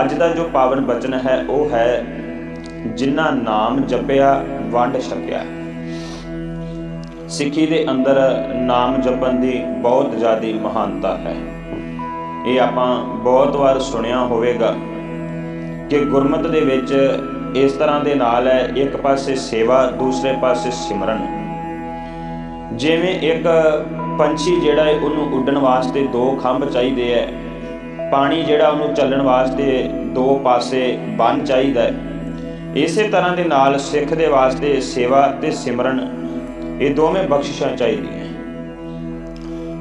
ਅੱਜ ਦਾ ਜੋ ਪਾਵਨ ਬਚਨ ਹੈ, ਉਹ ਹੈ, ਜਿਨ੍ਹਾਂ ਨਾਮ ਜਪਿਆ, ਵੰਡ ਛਕਿਆ। ਸਿੱਖੀ ਦੇ ਅੰਦਰ ਨਾਮ ਜਪਣ ਦੀ ਬਹੁਤ ਜ਼ਿਆਦੀ ਮਹਾਨਤਾ ਹੈ। ਇਹ ਆਪਾਂ ਬਹੁਤ ਵਾਰ ਸੁਣਿਆ ਹੋਵੇਗਾ ਕਿ ਗੁਰਮਤ ਦੇ ਵਿੱਚ ਇਸ ਤਰ੍ਹਾਂ ਦੇ ਨਾਲ ਹੈ, ਇੱਕ ਪਾਸੇ ਸੇਵਾ, ਦੂਸਰੇ ਪਾਸੇ ਸਿਮਰਨ। ਜਿਵੇਂ ਇੱਕ ਪੰਛੀ ਜਿਹੜਾ ਹੈ, ਉਹਨੂੰ ਉੱਡਣ ਵਾਸਤੇ ਦੋ ਖੰਭ ਚਾਹੀਦੇ ਹੈ। ਪਾਣੀ ਜਿਹੜਾ ਉਹਨੂੰ ਚੱਲਣ ਵਾਸਤੇ ਦੋ ਪਾਸੇ ਬੰਨ ਚਾਹੀਦਾ ਹੈ। ਇਸੇ ਤਰ੍ਹਾਂ ਦੇ ਨਾਲ ਸਿੱਖ ਦੇ ਵਾਸਤੇ ਸੇਵਾ ਤੇ ਸਿਮਰਨ, ਇਹ ਦੋਵੇਂ ਬਖਸ਼ਿਸ਼ਾਂ ਚਾਹੀਦੀਆਂ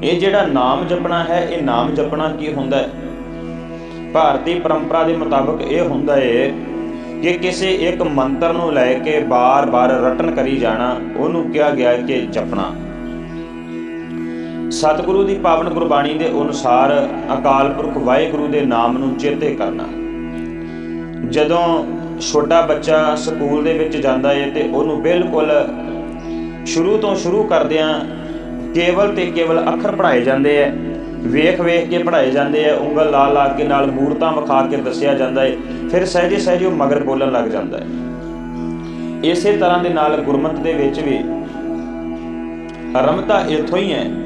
ਇਹ ਜਿਹੜਾ ਨਾਮ ਜਪਣਾ ਹੈ, ਇਹ ਨਾਮ ਜਪਣਾ ਕੀ ਹੁੰਦਾ ਹੈ? ਭਾਰਤੀ ਪਰੰਪਰਾ ਦੇ ਮੁਤਾਬਕ ਇਹ ਹੁੰਦਾ ਹੈ ਕਿ ਕਿਸੇ ਇੱਕ ਮੰਤਰ ਨੂੰ ਲੈ ਕੇ ਬਾਰ-ਬਾਰ ਰਟਨ ਕਰੀ ਜਾਣਾ, ਉਹਨੂੰ ਕਿਹਾ ਗਿਆ ਕਿ ਜਪਣਾ। ਸਤਿਗੁਰੂ ਦੀ ਪਾਵਨ ਗੁਰਬਾਣੀ ਦੇ ਅਨੁਸਾਰ ਅਕਾਲ ਪੁਰਖ ਵਾਹਿਗੁਰੂ ਦੇ ਨਾਮ ਨੂੰ ਚੇਤੇ ਕਰਨਾ। ਜਦੋਂ ਛੋਟਾ ਬੱਚਾ ਸਕੂਲ ਦੇ ਵਿੱਚ ਜਾਂਦਾ ਹੈ ਤੇ ਉਹਨੂੰ ਬਿਲਕੁਲ ਸ਼ੁਰੂ ਤੋਂ ਸ਼ੁਰੂ ਕਰਦਿਆਂ ਕੇਵਲ ਤੇ ਕੇਵਲ ਅੱਖਰ ਪੜ੍ਹਾਏ ਜਾਂਦੇ ਐ ਵੇਖ ਵੇਖ ਕੇ ਪੜ੍ਹਾਏ ਜਾਂਦੇ ਐ ਉਂਗਲ ਲਾ ਲਾ ਕੇ ਨਾਲ ਮੂਰਤਾਂ ਵਿਖਾ ਕੇ ਦੱਸਿਆ ਜਾਂਦਾ ਹੈ ਫਿਰ ਸਹਿਜੇ ਸਹਿਜੇ ਉਹ ਮਗਰ ਬੋਲਣ ਲੱਗ ਜਾਂਦਾ ਹੈ ਇਸੇ ਤਰ੍ਹਾਂ ਦੇ ਨਾਲ ਗੁਰਮਤ ਦੇ ਵਿੱਚ ਵੀ ਰਮਤਾ ਇੱਥੋਂ ਹੀ ਹੈ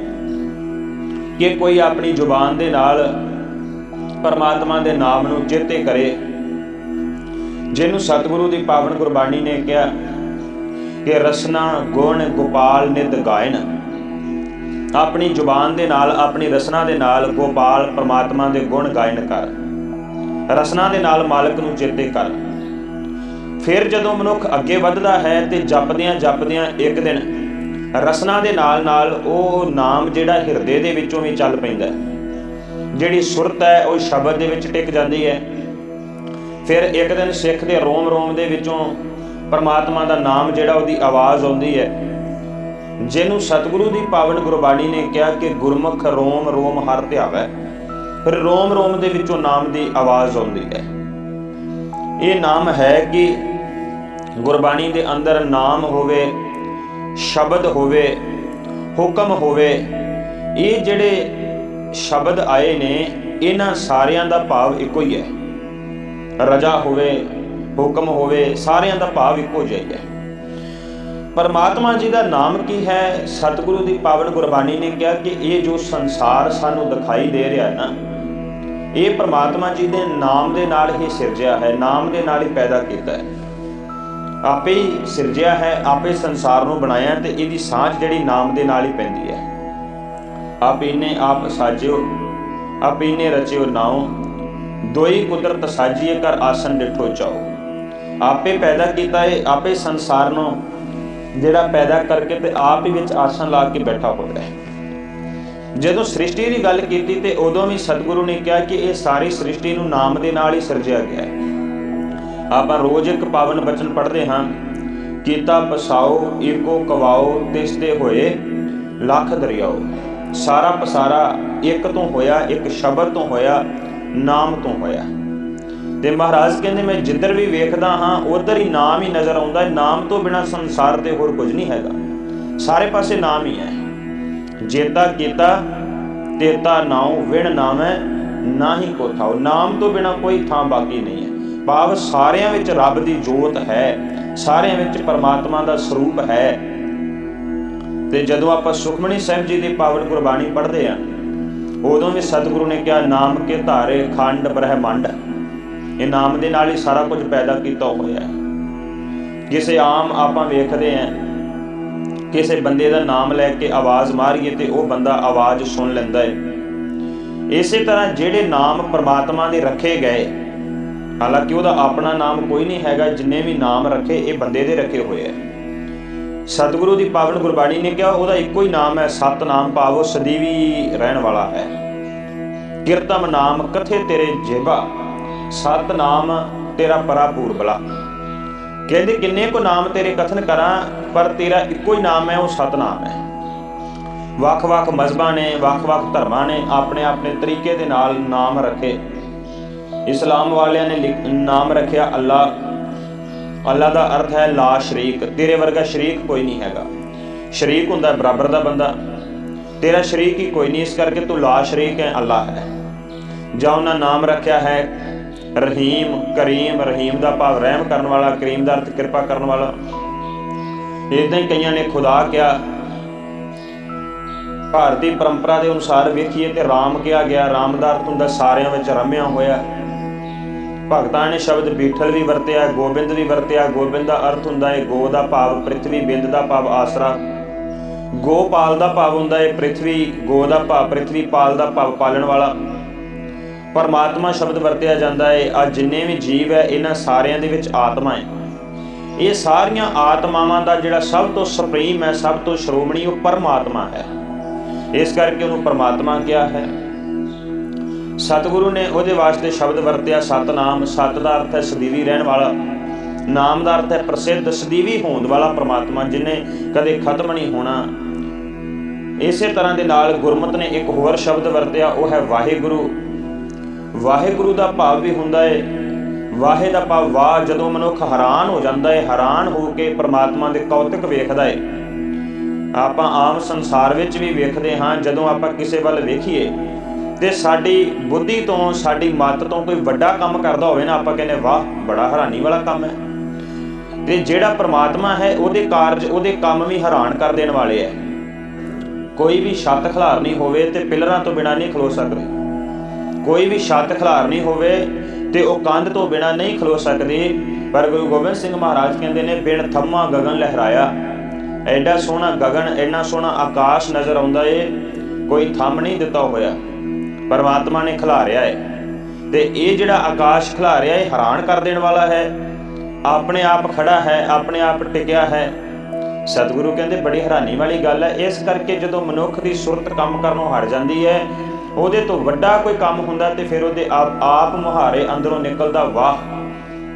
ਕਿ ਕੋਈ ਆਪਣੀ ਜ਼ੁਬਾਨ ਦੇ ਨਾਲ ਪਰਮਾਤਮਾ ਦੇ ਨਾਮ ਨੂੰ ਚੇਤੇ ਕਰੇ, ਜਿਹਨੂੰ ਸਤਿਗੁਰੂ ਦੀ ਪਾਵਨ ਗੁਰਬਾਣੀ ਨੇ ਕਿਹਾ ਕਿ ਰਸਨਾ ਗੁਣ ਗੋਪਾਲ ਨਿਤ ਗਾਇਨ। ਆਪਣੀ ਜ਼ੁਬਾਨ ਦੇ ਨਾਲ, ਆਪਣੀ ਰਸਨਾ ਦੇ ਨਾਲ ਗੋਪਾਲ ਪਰਮਾਤਮਾ ਦੇ ਗੁਣ ਗਾਇਨ ਕਰ। ਰਸਨਾ ਦੇ ਨਾਲ ਮਾਲਕ ਨੂੰ ਚੇਤੇ ਕਰ। ਫਿਰ ਜਦੋਂ ਮਨੁੱਖ ਅੱਗੇ ਵੱਧਦਾ ਹੈ ਤੇ ਜਪਦਿਆਂ ਜਪਦਿਆਂ ਇੱਕ ਦਿਨ ਰਸਨਾ ਦੇ ਨਾਲ ਨਾਲ ਉਹ ਨਾਮ ਜਿਹੜਾ ਹਿਰਦੇ ਦੇ ਵਿੱਚੋਂ ਵੀ ਚੱਲ ਪੈਂਦਾ ਜਿਹੜੀ ਸੁਰਤ ਹੈ, ਉਹ ਸ਼ਬਦ ਦੇ ਵਿੱਚ ਟਿਕ ਜਾਂਦੀ ਹੈ। ਫਿਰ ਇੱਕ ਦਿਨ ਸਿੱਖ ਦੇ ਰੋਮ ਰੋਮ ਦੇ ਵਿੱਚੋਂ ਪਰਮਾਤਮਾ ਦਾ ਨਾਮ ਜਿਹੜਾ ਉਹਦੀ ਆਵਾਜ਼ ਆਉਂਦੀ ਹੈ। ਜਿਹਨੂੰ ਸਤਿਗੁਰੂ ਦੀ ਪਾਵਨ ਗੁਰਬਾਣੀ ਨੇ ਕਿਹਾ ਕਿ ਗੁਰਮੁਖ ਰੋਮ ਰੋਮ ਹਰ ਧਿਆਵੈ। ਫਿਰ ਰੋਮ ਰੋਮ ਦੇ ਵਿੱਚੋਂ ਨਾਮ ਦੀ ਆਵਾਜ਼ ਆਉਂਦੀ ਹੈ। ਇਹ ਨਾਮ ਹੈ ਕਿ ਗੁਰਬਾਣੀ ਦੇ ਅੰਦਰ ਨਾਮ ਹੋਵੇ ਸ਼ਬਦ ਹੋਵੇ, ਹੁਕਮ ਹੋਵੇ, ਇਹ ਜਿਹੜੇ ਸ਼ਬਦ ਆਏ ਨੇ, ਇਹਨਾਂ ਸਾਰਿਆਂ ਦਾ ਭਾਵ ਇੱਕੋ ਹੀ ਹੈ। ਰਜਾ ਹੋਵੇ, ਹੁਕਮ ਹੋਵੇ, ਸਾਰਿਆਂ ਦਾ ਭਾਵ ਇੱਕੋ ਜਿਹਾ ਹੀ ਹੈ। ਪਰਮਾਤਮਾ ਜੀ ਦਾ ਨਾਮ ਕੀ ਹੈ? ਸਤਿਗੁਰੂ ਦੀ ਪਾਵਨ ਗੁਰਬਾਣੀ ਨੇ ਕਿਹਾ ਕਿ ਇਹ ਜੋ ਸੰਸਾਰ ਸਾਨੂੰ ਦਿਖਾਈ ਦੇ ਰਿਹਾ ਹੈ ਨਾ, ਇਹ ਪਰਮਾਤਮਾ ਜੀ ਦੇ ਨਾਮ ਦੇ ਨਾਲ ਹੀ ਸਿਰਜਿਆ ਹੈ, ਨਾਮ ਦੇ ਨਾਲ ਹੀ ਪੈਦਾ ਕੀਤਾ ਹੈ। ਆਪੇ ਹੀ ਸਿਰਜਿਆ ਹੈ, ਆਪੇ ਸੰਸਾਰ ਨੂੰ ਬਣਾਇਆ ਤੇ ਇਹਦੀ ਸਾਂਝ ਜਿਹੜੀ ਨਾਮ ਦੇ ਨਾਲ ਹੀ ਪੈਂਦੀ ਹੈ। ਆਪ ਇਹਨੇ ਆਪ ਸਾਜਿਓ, ਆਪ ਇਹਨੇ ਰਚਿਓ ਨਾਉ, ਦੋਈ ਕੁਦਰਤ ਸਾਜੀਏ ਕਰ ਆਸਨ ਡਿਠੋ ਚਾਓ ਆਪੇ ਪੈਦਾ ਕੀਤਾ ਹੈ ਆਪੇ ਸੰਸਾਰ ਨੂੰ ਜਿਹੜਾ ਪੈਦਾ ਕਰਕੇ ਤੇ ਆਪ ਹੀ ਵਿੱਚ ਆਸਨ ਲਾ ਕੇ ਬੈਠਾ ਹੋਇਆ ਹੈ। ਜਦੋਂ ਸ੍ਰਿਸ਼ਟੀ ਦੀ ਗੱਲ ਕੀਤੀ ਤੇ ਉਦੋਂ ਵੀ ਸਤਿਗੁਰੂ ਨੇ ਕਿਹਾ ਕਿ ਇਹ ਸਾਰੀ ਸ੍ਰਿਸ਼ਟੀ ਨੂੰ ਨਾਮ ਦੇ ਨਾਲ ਹੀ ਸਿਰਜਿਆ ਗਿਆ ਹੈ। ਆਪਾਂ ਰੋਜ਼ ਇੱਕ ਪਾਵਨ ਬਚਨ ਪੜ੍ਹਦੇ ਹਾਂ। ਕੀਤਾ ਪਸਾਓ ਏਕੋ ਕਵਾਓ ਤਿਸ ਤੇ ਹੋਏ ਲੱਖ ਦਰਿਆਓ। ਸਾਰਾ ਪਸਾਰਾ ਇੱਕ ਤੋਂ ਹੋਇਆ, ਇੱਕ ਸ਼ਬਦ ਤੋਂ ਹੋਇਆ, ਨਾਮ ਤੋਂ ਹੋਇਆ। ਤੇ ਮਹਾਰਾਜ ਕਹਿੰਦੇ, ਮੈਂ ਜਿੱਧਰ ਵੀ ਵੇਖਦਾ ਹਾਂ, ਉਧਰ ਹੀ ਨਾਮ ਹੀ ਨਜ਼ਰ ਆਉਂਦਾ ਹੈ। ਨਾਮ ਤੋਂ ਬਿਨਾ ਸੰਸਾਰ ਤੇ ਹੋਰ ਕੁਝ ਨਹੀਂ ਹੈਗਾ। ਸਾਰੇ ਪਾਸੇ ਨਾਮ ਹੀ ਹੈ। ਜੇਤਾ ਕੀਤਾ, ਤੇਤਾ ਨਾਉ, ਵਿਣ ਨਾਮੈ ਨਾਹੀ ਕੋ ਥਾਉ ਨਾਮ ਤੋਂ ਬਿਨਾ ਕੋਈ ਥਾਂ ਬਾਕੀ ਨਹੀਂ ਹੈ। ਭਾਵ ਸਾਰਿਆਂ ਵਿੱਚ ਰੱਬ ਦੀ ਜੋਤ ਹੈ, ਸਾਰਿਆਂ ਵਿੱਚ ਪਰਮਾਤਮਾ ਦਾ ਸਰੂਪ ਹੈ। ਤੇ ਜਦੋਂ ਆਪਾਂ ਸੁਖਮਨੀ ਸਾਹਿਬ ਜੀ ਦੀ ਪਾਵਨ ਗੁਰਬਾਣੀ ਪੜ੍ਹਦੇ ਆ ਉਦੋਂ ਵੀ ਸਤਿਗੁਰੂ ਨੇ ਕਿਹਾ, ਨਾਮ ਕੇ ਧਾਰੇ ਖੰਡ ਬ੍ਰਹਿਮੰਡ। ਇਹ ਨਾਮ ਦੇ ਨਾਲ ਹੀ ਸਾਰਾ ਕੁਝ ਪੈਦਾ ਕੀਤਾ ਹੋਇਆ ਹੈ। ਕਿਸੇ ਆਮ ਆਪਾਂ ਵੇਖਦੇ ਆਂ ਕਿਸੇ ਬੰਦੇ ਦਾ ਨਾਮ ਲੈ ਕੇ ਆਵਾਜ਼ ਮਾਰੀਏ ਤੇ ਉਹ ਬੰਦਾ ਆਵਾਜ਼ ਸੁਣ ਲੈਂਦਾ ਹੈ। ਇਸੇ ਤਰ੍ਹਾਂ ਜਿਹੜੇ ਨਾਮ ਪਰਮਾਤਮਾ ਦੇ ਰੱਖੇ ਗਏ ਹਾਲਾਂਕਿ ਉਹਦਾ ਆਪਣਾ ਨਾਮ ਕੋਈ ਨਹੀਂ ਹੈਗਾ, ਜਿੰਨੇ ਵੀ ਨਾਮ ਰੱਖੇ, ਇਹ ਬੰਦੇ ਦੇ ਰੱਖੇ ਹੋਏ ਆ। ਸਤਿਗੁਰੂ ਦੀ ਪਾਵਨ ਗੁਰਬਾਣੀ ਨੇ ਕਿਹਾ, ਉਹਦਾ ਇੱਕੋ ਹੀ ਨਾਮ ਹੈ, ਸਤਨਾਮ ਭਾਵੋ ਸਦੀਵੀ ਰਹਿਣ ਵਾਲਾ ਹੈ। ਕੀਰਤਮ ਨਾਮ ਕਥੇ ਤੇਰੇ ਜੇਬਾ, ਸਤਨਾਮ ਤੇਰਾ ਪਰਾਪੂਰ ਬਲਾ ਕਹਿੰਦੇ, ਕਿੰਨੇ ਕੋ ਨਾਮ ਤੇਰੇ ਕਥਨ ਕਰਾਂ, ਪਰ ਤੇਰਾ ਇੱਕੋ ਹੀ ਨਾਮ ਹੈ, ਉਹ ਸਤਨਾਮ ਹੈ। ਵੱਖ-ਵੱਖ ਮਜ਼ਬਾਂ ਨੇ, ਵੱਖ-ਵੱਖ ਧਰਮਾਂ ਨੇ ਆਪਣੇ ਆਪਣੇ ਤਰੀਕੇ ਦੇ ਨਾਲ ਨਾਮ ਰੱਖੇ। ਇਸਲਾਮ ਵਾਲਿਆਂ ਨੇ ਨਾਮ ਰੱਖਿਆ ਅੱਲਾ। ਅੱਲਾ ਦਾ ਅਰਥ ਹੈ ਲਾ ਸ਼ਰੀਕ। ਤੇਰੇ ਵਰਗਾ ਸ਼ਰੀਕ ਕੋਈ ਨਹੀਂ ਹੈਗਾ। ਸ਼ਰੀਕ ਹੁੰਦਾ ਬਰਾਬਰ ਦਾ ਬੰਦਾ। ਤੇਰਾ ਸ਼ਰੀਕ ਹੀ ਕੋਈ ਨਹੀਂ। ਇਸ ਕਰਕੇ ਤੂੰ ਲਾ ਸ਼ਰੀਕ ਹੈ, ਅੱਲਾ ਹੈ। ਜਾਂ ਉਹਨਾਂ ਨਾਮ ਰੱਖਿਆ ਹੈ, ਰਹੀਮ, ਕਰੀਮ। ਰਹੀਮ ਦਾ ਭਾਵ ਰਹਿਮ ਕਰਨ ਵਾਲਾ, ਕਰੀਮ ਦਾ ਅਰਥ ਕਿਰਪਾ ਕਰਨ ਵਾਲਾ। ਇਦਾਂ ਹੀ ਕਈਆਂ ਨੇ ਖੁਦਾ ਕਿਹਾ। ਭਾਰਤੀ ਪਰੰਪਰਾ ਦੇ ਅਨੁਸਾਰ ਵੇਖੀਏ ਤੇ ਰਾਮ ਕਿਹਾ ਗਿਆ। ਰਾਮ ਦਾ ਅਰਥ ਹੁੰਦਾ ਸਾਰਿਆਂ ਵਿੱਚ ਰਮਿਆ ਹੋਇਆ। ਭਗਤਾਂ ਨੇ ਸ਼ਬਦ ਬੀਠਲ ਵੀ ਵਰਤਿਆ, ਗੋਬਿੰਦ ਵੀ ਵਰਤਿਆ। ਗੋਬਿੰਦ ਦਾ ਅਰਥ ਹੁੰਦਾ ਹੈ ਗੋ ਦਾ ਭਾਵ ਪ੍ਰithvi ਬਿੰਦ ਦਾ ਭਾਵ, ਆਸਰਾ। ਗੋਪਾਲ ਦਾ ਭਾਵ ਹੁੰਦਾ ਹੈ ਪ੍ਰithvi ਗੋ ਦਾ ਭਾਵ ਪ੍ਰithvi ਪਾਲ ਦਾ ਭਾਵ ਪਾਲਣ ਵਾਲਾ। ਪਰਮਾਤਮਾ ਸ਼ਬਦ ਵਰਤਿਆ ਜਾਂਦਾ ਹੈ ਆ ਜਿੰਨੇ ਵੀ ਜੀਵ ਹੈ, ਇਹਨਾਂ ਸਾਰਿਆਂ ਦੇ ਵਿੱਚ ਆਤਮਾ ਹੈ ਇਹ ਸਾਰੀਆਂ ਆਤਮਾਵਾਂ ਦਾ ਜਿਹੜਾ ਸਭ ਤੋਂ ਸੁਪਰੀਮ ਹੈ, ਸਭ ਤੋਂ ਸ਼੍ਰੋਮਣੀ, ਉਹ ਪਰਮਾਤਮਾ ਹੈ। ਇਸ ਕਰਕੇ ਉਹਨੂੰ ਪਰਮਾਤਮਾ ਕਿਹਾ ਹੈ। ਸਤਿਗੁਰੂ ਨੇ ਉਹਦੇ ਵਾਸਤੇ ਸ਼ਬਦ ਵਰਤਿਆ, ਸਤਨਾਮ ਸਤ ਦਾ ਅਰਥ ਹੈ ਸਦੀਵੀ ਰਹਿਣ ਵਾਲਾ ਨਾਮ ਦਾ ਅਰਥ ਹੈ ਪ੍ਰਸਿੱਧ ਸਦੀਵੀ ਹੋਣ ਵਾਲਾ ਪ੍ਰਮਾਤਮਾ, ਜਿਨੇ ਕਦੇ ਖਤਮ ਨਹੀਂ ਹੋਣਾ। ਇਸੇ ਤਰ੍ਹਾਂ ਦੇ ਨਾਲ ਗੁਰਮਤ ਨੇ ਇੱਕ ਹੋਰ ਸ਼ਬਦ ਵਰਤਿਆ, ਉਹ ਹੈ ਵਾਹਿਗੁਰੂ। ਵਾਹਿਗੁਰੂ ਦਾ ਭਾਵ ਵੀ ਹੁੰਦਾ ਹੈ ਵਾਹਿ ਦਾ ਭਾਵ, ਵਾਹ, ਜਦੋਂ ਮਨੁੱਖ ਹੈਰਾਨ ਹੋ ਜਾਂਦਾ ਹੈ ਹੈਰਾਨ ਹੋ ਕੇ ਪ੍ਰਮਾਤਮਾ ਦੇ ਕੌਤਕ ਵੇਖਦਾ ਹੈ ਆਪਾਂ ਆਮ ਸੰਸਾਰ ਵਿੱਚ ਵੀ ਵੇਖਦੇ ਹਾਂ, ਜਦੋਂ ਆਪਾਂ ਕਿਸੇ ਵੱਲ ਵੇਖੀਏ ਤੇ ਸਾਡੀ ਬੁੱਧੀ ਤੋਂ, ਸਾਡੀ ਮੱਤ ਤੋਂ ਕੋਈ ਵੱਡਾ ਕੰਮ ਕਰਦਾ ਹੋਵੇ ਨਾ, ਆਪਾਂ ਕਹਿੰਦੇ ਵਾਹ, ਬੜਾ ਹੈਰਾਨੀ ਵਾਲਾ ਕੰਮ ਹੈ। ਤੇ ਜਿਹੜਾ ਪ੍ਰਮਾਤਮਾ ਹੈ, ਉਹਦੇ ਕਾਰਜ, ਉਹਦੇ ਕੰਮ ਵੀ ਹੈਰਾਨ ਕਰ ਦੇਣ ਵਾਲੇ ਹੈ। ਕੋਈ ਵੀ ਛੱਤ ਖਿਲਾਰਨੀ ਹੋਵੇ ਤੇ ਪਿਲਰਾਂ ਤੋਂ ਬਿਨਾ ਨਹੀਂ ਖਲੋ ਸਕਦੇ। ਕੋਈ ਵੀ ਛੱਤ ਖਿਲਾਰਨੀ ਹੋਵੇ ਤੇ ਉਹ ਕੰਧ ਤੋਂ ਬਿਨਾ ਨਹੀਂ ਖਲੋ ਸਕਦੇ। ਪਰ ਗੁਰੂ ਗੋਬਿੰਦ ਸਿੰਘ ਮਹਾਰਾਜ ਕਹਿੰਦੇ ਨੇ, ਬਿਨ ਥੰਮਾ ਗਗਨ ਲਹਿਰਾਇਆ। ਐਡਾ ਸੋਹਣਾ ਗਗਨ, ਐਨਾ ਸੋਹਣਾ ਆਕਾਸ਼ ਨਜ਼ਰ ਆਉਂਦਾ ਏ, ਕੋਈ ਥੰਮ ਨਹੀਂ ਦਿੱਤਾ ਹੋਇਆ। ਪਰਮਾਤਮਾ ਨੇ ਖਿਲਾਰਿਆ ਹੈ। ਤੇ ਇਹ ਜਿਹੜਾ ਆਕਾਸ਼ ਖਿਲਾਰਿਆ ਇਹ ਹੈਰਾਨ ਕਰ ਦੇਣ ਵਾਲਾ ਹੈ। ਆਪਣੇ ਆਪ ਖੜਾ ਹੈ, ਆਪਣੇ ਆਪ ਟਿਕਿਆ ਹੈ। ਸਤਿਗੁਰੂ ਕਹਿੰਦੇ, ਬੜੀ ਹੈਰਾਨੀ ਵਾਲੀ ਗੱਲ ਹੈ। ਇਸ ਕਰਕੇ ਜਦੋਂ ਮਨੁੱਖ ਦੀ ਸੁਰਤ ਕੰਮ ਕਰਨੋਂ ਹਟ ਜਾਂਦੀ ਹੈ, ਉਹਦੇ ਤੋਂ ਵੱਡਾ ਕੋਈ ਕੰਮ ਹੁੰਦਾ ਤੇ ਫਿਰ ਉਹਦੇ ਆਪ ਆਪ ਮੁਹਾਰੇ ਅੰਦਰੋਂ ਨਿਕਲਦਾ ਵਾਹ।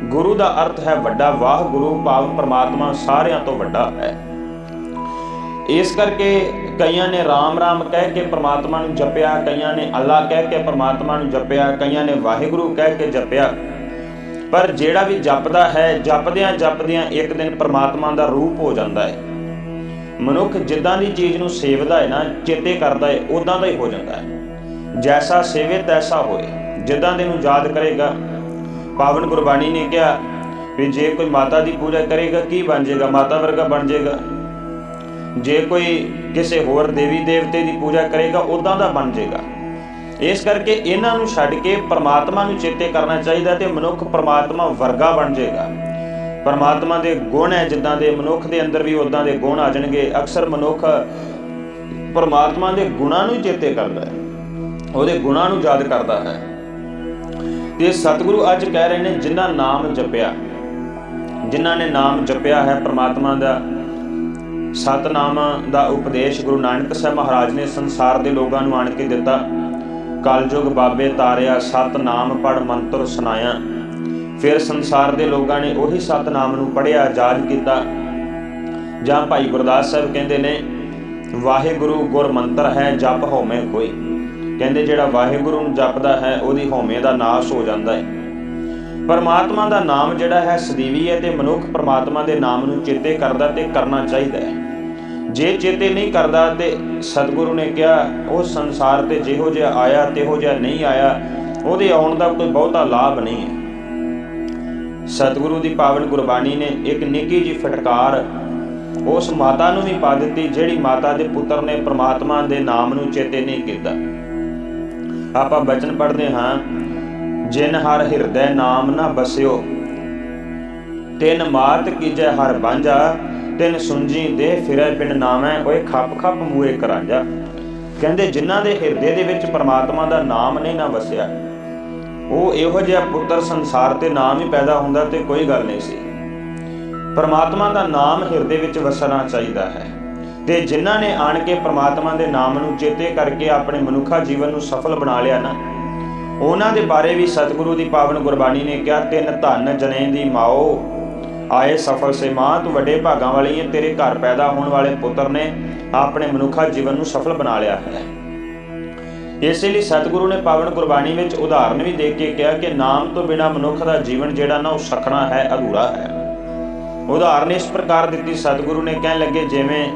ਗੁਰੂ ਦਾ ਅਰਥ ਹੈ ਵੱਡਾ ਵਾਹ। ਗੁਰੂ, ਭਾਵ ਪਰਮਾਤਮਾ ਸਾਰਿਆਂ ਤੋਂ ਵੱਡਾ ਹੈ। ਇਸ ਕਰਕੇ ਕਈਆਂ ਨੇ ਰਾਮ ਰਾਮ ਕਹਿ ਕੇ ਪ੍ਰਮਾਤਮਾ ਨੂੰ ਜਪਿਆ, ਕਈਆਂ ਨੇ ਅੱਲਾ ਕਹਿ ਕੇ ਪ੍ਰਮਾਤਮਾ ਨੂੰ ਜਪਿਆ, ਕਈਆਂ ਨੇ ਵਾਹਿਗੁਰੂ ਕਹਿ ਕੇ ਜਪਿਆ। ਪਰ ਜਿਹੜਾ ਵੀ ਜਪਦਾ ਹੈ, ਜਪਦਿਆਂ ਜਪਦਿਆਂ ਇੱਕ ਦਿਨ ਪ੍ਰਮਾਤਮਾ ਦਾ ਰੂਪ ਹੋ ਜਾਂਦਾ ਹੈ। ਮਨੁੱਖ ਜਿੱਦਾਂ ਦੀ ਚੀਜ਼ ਨੂੰ ਸੇਵਦਾ ਹੈ ਨਾ, ਚੇਤੇ ਕਰਦਾ ਹੈ ਉਦਾਂ ਦਾ ਹੀ ਹੋ ਜਾਂਦਾ ਹੈ। ਜੈਸਾ ਸੇਵੇ, ਤੈਸਾ ਹੋਏ। ਜਿੱਦਾਂ ਦੇ ਨੂੰ ਯਾਦ ਕਰੇਗਾ। ਪਾਵਨ ਗੁਰਬਾਣੀ ਨੇ ਕਿਹਾ ਵੀ ਜੇ ਕੋਈ ਮਾਤਾ ਦੀ ਪੂਜਾ ਕਰੇਗਾ, ਕੀ ਬਣ ਜਾਏਗਾ? ਮਾਤਾ ਵਰਗਾ ਬਣ ਜਾਏਗਾ। ਜੇ ਕੋਈ ਕਿਸੇ ਹੋਰ ਦੇਵੀ ਦੇਵਤੇ ਦੀ ਪੂਜਾ ਕਰੇਗਾ ਉਦਾਂ ਦਾ ਬਣ ਜਾਏਗਾ। ਇਸ ਕਰਕੇ ਇਹਨਾਂ ਨੂੰ ਛੱਡ ਕੇ ਪਰਮਾਤਮਾ ਨੂੰ ਚੇਤੇ ਕਰਨਾ ਚਾਹੀਦਾ ਤੇ ਮਨੁੱਖ ਪਰਮਾਤਮਾ ਵਰਗਾ ਬਣ ਜਾਏਗਾ। ਪਰਮਾਤਮਾ ਦੇ ਗੁਣ ਹੈ ਜਿੱਦਾਂ ਦੇ ਮਨੁੱਖ ਦੇ ਅੰਦਰ ਵੀ ਉਦਾਂ ਦੇ ਗੁਣ ਆ ਜਾਣਗੇ। ਅਕਸਰ ਮਨੁੱਖ ਪਰਮਾਤਮਾ ਦੇ ਗੁਣਾਂ ਨੂੰ ਚੇਤੇ ਕਰਦਾ ਹੈ। ਉਹਦੇ ਗੁਣਾਂ ਨੂੰ ਯਾਦ ਕਰਦਾ ਹੈ। ਤੇ ਸਤਿਗੁਰੂ ਅੱਜ ਕਹਿ ਰਹੇ ਨੇ, ਜਿਨ੍ਹਾਂ ਨਾਮ ਜਪਿਆ, ਜਿਨ੍ਹਾਂ ਨੇ ਨਾਮ ਜਪਿਆ ਹੈ ਪਰਮਾਤਮਾ ਦਾ ਸਤਨਾਮ ਦਾ ਉਪਦੇਸ਼ ਗੁਰੂ ਨਾਨਕ ਸਾਹਿਬ ਮਹਾਰਾਜ ਨੇ ਸੰਸਾਰ ਦੇ ਲੋਕਾਂ ਨੂੰ ਆਣ ਕੇ ਦਿੱਤਾ। ਕਲਯੁਗ ਬਾਬੇ ਤਾਰਿਆ ਸਤਨਾਮ ਪੜ ਮੰਤਰ ਸੁਨਾਇਆ ਫਿਰ ਸੰਸਾਰ ਦੇ ਲੋਕਾਂ ਨੇ ਉਹੀ ਸਤਨਾਮ ਨੂੰ ਪੜਿਆ ਜਾਜ ਕੀਤਾ। ਜਾਂ ਭਾਈ ਗੁਰਦਾਸ ਸਾਹਿਬ ਕਹਿੰਦੇ ਨੇ, ਵਾਹਿਗੁਰੂ ਗੁਰ ਮੰਤਰ ਹੈ, ਜਪ ਹੋਵੇਂ ਕੋਈ। ਕਹਿੰਦੇ ਜਿਹੜਾ ਵਾਹਿਗੁਰੂ ਨੂੰ ਜਪਦਾ ਹੈ, ਉਹਦੀ ਹੋਮੇ ਦਾ ਨਾਸ਼ ਹੋ ਜਾਂਦਾ ਹੈ। ਪਰਮਾਤਮਾ ਦਾ ਨਾਮ ਜਿਹੜਾ ਹੈ, ਸਦੀਵੀ ਹੈ ਤੇ ਮਨੁੱਖ ਪਰਮਾਤਮਾ ਦੇ ਨਾਮ ਨੂੰ ਚੇਤੇ ਕਰਦਾ ਤੇ ਕਰਨਾ ਚਾਹੀਦਾ ਹੈ। ਜੇ ਚੇਤੇ ਨਹੀਂ ਕਰਦਾ ਤੇ ਸਤਿਗੁਰੂ ਨੇ ਕਿਹਾ, ਉਹ ਸੰਸਾਰ ਤੇ ਜਿਹੋ ਜਿਹਾ ਆਇਆ, ਤੇਹੋ ਜਿਹਾ ਨਹੀਂ ਆਇਆ, ਉਹਦੇ ਆਉਣ ਦਾ ਕੋਈ ਬਹੁਤਾ ਲਾਭ ਨਹੀਂ ਹੈ। ਸਤਿਗੁਰੂ ਦੀ ਪਾਵਨ ਗੁਰਬਾਣੀ ਨੇ ਇੱਕ ਨਿੱਕੀ ਜੀ ਫਟਕਾਰ ਉਸ ਮਾਤਾ ਨੂੰ ਵੀ ਪਾ ਦਿੱਤੀ, ਜਿਹੜੀ ਮਾਤਾ ਦੇ ਪੁੱਤਰ ਨੇ ਪ੍ਰਮਾਤਮਾ ਦੇ ਨਾਮ ਨੂੰ ਚੇਤੇ ਨਹੀਂ ਕੀਤਾ। ਆਪਾਂ ਬਚਨ ਪੜ੍ਹਦੇ ਹਾਂ, ਜਿਨ ਹਰ ਹਿਰਦੈ ਨਾਮ ਨਾ ਬਸਿਓ, ਤਿਨ ਮਾਤ ਕੀਜੈ ਹਰ ਬਾਂਝਾ ਤਿੰਨ ਸੁੰਜੀ ਦੇ ਫਿਰੈ ਪਿੰਡ ਨਾਮੈ ਓਏ ਖੱਪ ਖੱਪ ਮੂਏ ਕਰਾਂਜਾ। ਕਹਿੰਦੇ ਜਿਨ੍ਹਾਂ ਦੇ ਹਿਰਦੇ ਦੇ ਵਿੱਚ ਪ੍ਰਮਾਤਮਾ ਦਾ ਨਾਮ ਨਹੀਂ ਨਾ ਵਸਿਆ, ਉਹ ਇਹੋ ਜਿਹਾ ਪੁੱਤਰ ਸੰਸਾਰ ਤੇ ਨਾਮ ਹੀ ਪੈਦਾ ਹੁੰਦਾ ਤੇ ਕੋਈ ਗੱਲ ਨਹੀਂ ਸੀ। ਪਰਮਾਤਮਾ ਦਾ ਨਾਮ ਹਿਰਦੇ ਵਿੱਚ ਵਸਣਾ ਚਾਹੀਦਾ ਹੈ ਤੇ ਜਿਨ੍ਹਾਂ ਨੇ ਆਣ ਕੇ ਪਰਮਾਤਮਾ ਦੇ ਨਾਮ ਨੂੰ ਚੇਤੇ ਕਰਕੇ ਆਪਣੇ ਮਨੁੱਖਾ ਜੀਵਨ ਨੂੰ ਸਫਲ ਬਣਾ ਲਿਆ ਨਾ, ਉਹਨਾਂ ਦੇ ਬਾਰੇ ਵੀ ਸਤਿਗੁਰੂ ਦੀ ਪਾਵਨ ਗੁਰਬਾਣੀ ਨੇ ਕਿਹਾ, ਤਿੰਨ ਧੰਨ ਜਨੇ ਦੀ ਮਾਓ ਆਏ ਸਫਲ ਸੇ ਮਾਂ ਤੂੰ ਵੱਡੇ ਭਾਗਾਂ ਵਾਲੀ ਹੈ ਤੇਰੇ ਘਰ ਪੈਦਾ ਹੋਣ ਵਾਲੇ ਪੁੱਤਰ ਨੇ ਆਪਣੇ ਮਨੁੱਖਾ ਜੀਵਨ ਨੂੰ ਸਫਲ ਬਣਾ ਲਿਆ ਹੈ। ਇਸੇ ਲਈ ਸਤਿਗੁਰੂ ਨੇ ਪਾਵਨ ਗੁਰਬਾਣੀ ਵਿੱਚ ਉਦਾਹਰਨ ਵੀ ਦੇ ਕੇ ਕਿਹਾ ਕਿ ਨਾਮ ਤੋਂ ਬਿਨਾ ਮਨੁੱਖ ਦਾ ਜੀਵਨ ਜਿਹੜਾ ਨਾ ਉਹ ਸਖਣਾ ਹੈ, ਅਧੂਰਾ ਹੈ। ਉਦਾਹਰਨ ਇਸ ਪ੍ਰਕਾਰ ਦਿੱਤੀ, ਸਤਿਗੁਰੂ ਨੇ ਕਹਿਣ ਲੱਗੇ, ਜਿਵੇਂ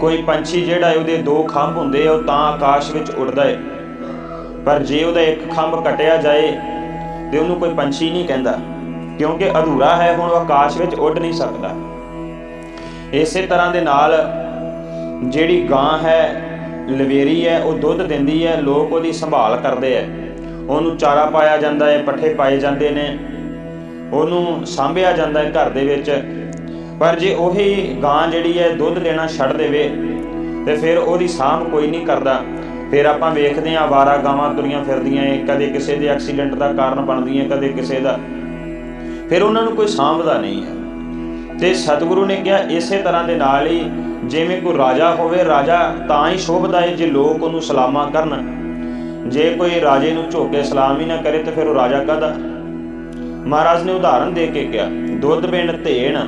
ਕੋਈ ਪੰਛੀ ਜਿਹੜਾ ਉਹਦੇ ਦੋ ਖੰਭ ਹੁੰਦੇ ਆ, ਉਹ ਤਾਂ ਆਕਾਸ਼ ਵਿੱਚ ਉੱਡਦਾ ਹੈ ਪਰ ਜੇ ਉਹਦਾ ਇੱਕ ਖੰਭ ਕਟਿਆ ਜਾਏ, ਤੇ ਉਹਨੂੰ ਕੋਈ ਪੰਛੀ ਨਹੀਂ ਕਹਿੰਦਾ। ਕਿਉਂਕਿ ਅਧੂਰਾ ਹੈ, ਹੁਣ ਆਕਾਸ਼ ਵਿੱਚ ਉੱਡ ਨਹੀਂ ਸਕਦਾ। ਇਸੇ ਤਰ੍ਹਾਂ ਦੇ ਨਾਲ ਜਿਹੜੀ ਗਾਂ ਹੈ, ਲਵੇਰੀ ਹੈ, ਉਹ ਦੁੱਧ ਦਿੰਦੀ ਹੈ, ਲੋਕ ਉਹਦੀ ਸੰਭਾਲ ਕਰਦੇ ਹੈ। ਉਹਨੂੰ ਚਾਰਾ ਪਾਇਆ ਜਾਂਦਾ ਹੈ, ਪੱਠੇ ਪਾਏ ਜਾਂਦੇ ਨੇ। ਉਹਨੂੰ ਸਾਂਭਿਆ ਜਾਂਦਾ ਹੈ ਘਰ ਦੇ ਵਿੱਚ। ਪਰ ਜੇ ਉਹੀ ਗਾਂ ਜਿਹੜੀ ਹੈ, ਦੁੱਧ ਦੇਣਾ ਛੱਡ ਦੇਵੇ, ਤੇ ਫਿਰ ਉਹਦੀ ਸਾਂਭ ਕੋਈ ਨਹੀਂ ਕਰਦਾ। ਫਿਰ ਆਪਾਂ ਵੇਖਦੇ ਹਾਂ, ਆਵਾਰਾ ਗਾਵਾਂ ਤੁਰੀਆਂ ਫਿਰਦੀਆਂ ਏ ਕਦੇ ਕਿਸੇ ਦੇ ਐਕਸੀਡੈਂਟ ਦਾ ਕਾਰਨ ਬਣਦੀਆਂ, ਕਦੇ ਕਿਸੇ ਦਾ। ਫਿਰ ਉਹਨਾਂ ਨੂੰ ਕੋਈ ਸਾਂਭਦਾ ਨਹੀਂ ਹੈ। ਤੇ ਸਤਿਗੁਰੂ ਨੇ ਕਿਹਾ, ਇਸੇ ਤਰ੍ਹਾਂ ਦੇ ਨਾਲ ਹੀ ਜਿਵੇਂ ਕੋਈ ਰਾਜਾ ਹੋਵੇ, ਰਾਜਾ ਤਾਂ ਹੀ ਸ਼ੋਭਦਾ ਹੈ ਜੇ ਲੋਕ ਉਹਨੂੰ ਸਲਾਮਾਂ ਕਰਨ। ਜੇ ਕੋਈ ਰਾਜੇ ਨੂੰ ਝੋਕੇ ਸਲਾਮ ਹੀ ਨਾ ਕਰੇ ਤੇ ਫਿਰ ਉਹ ਰਾਜਾ ਕਾਹਦਾ? ਮਹਾਰਾਜ ਨੇ ਉਦਾਹਰਨ ਦੇ ਕੇ ਕਿਹਾ, ਦੁੱਧ ਬਿਨ ਧੇਣ,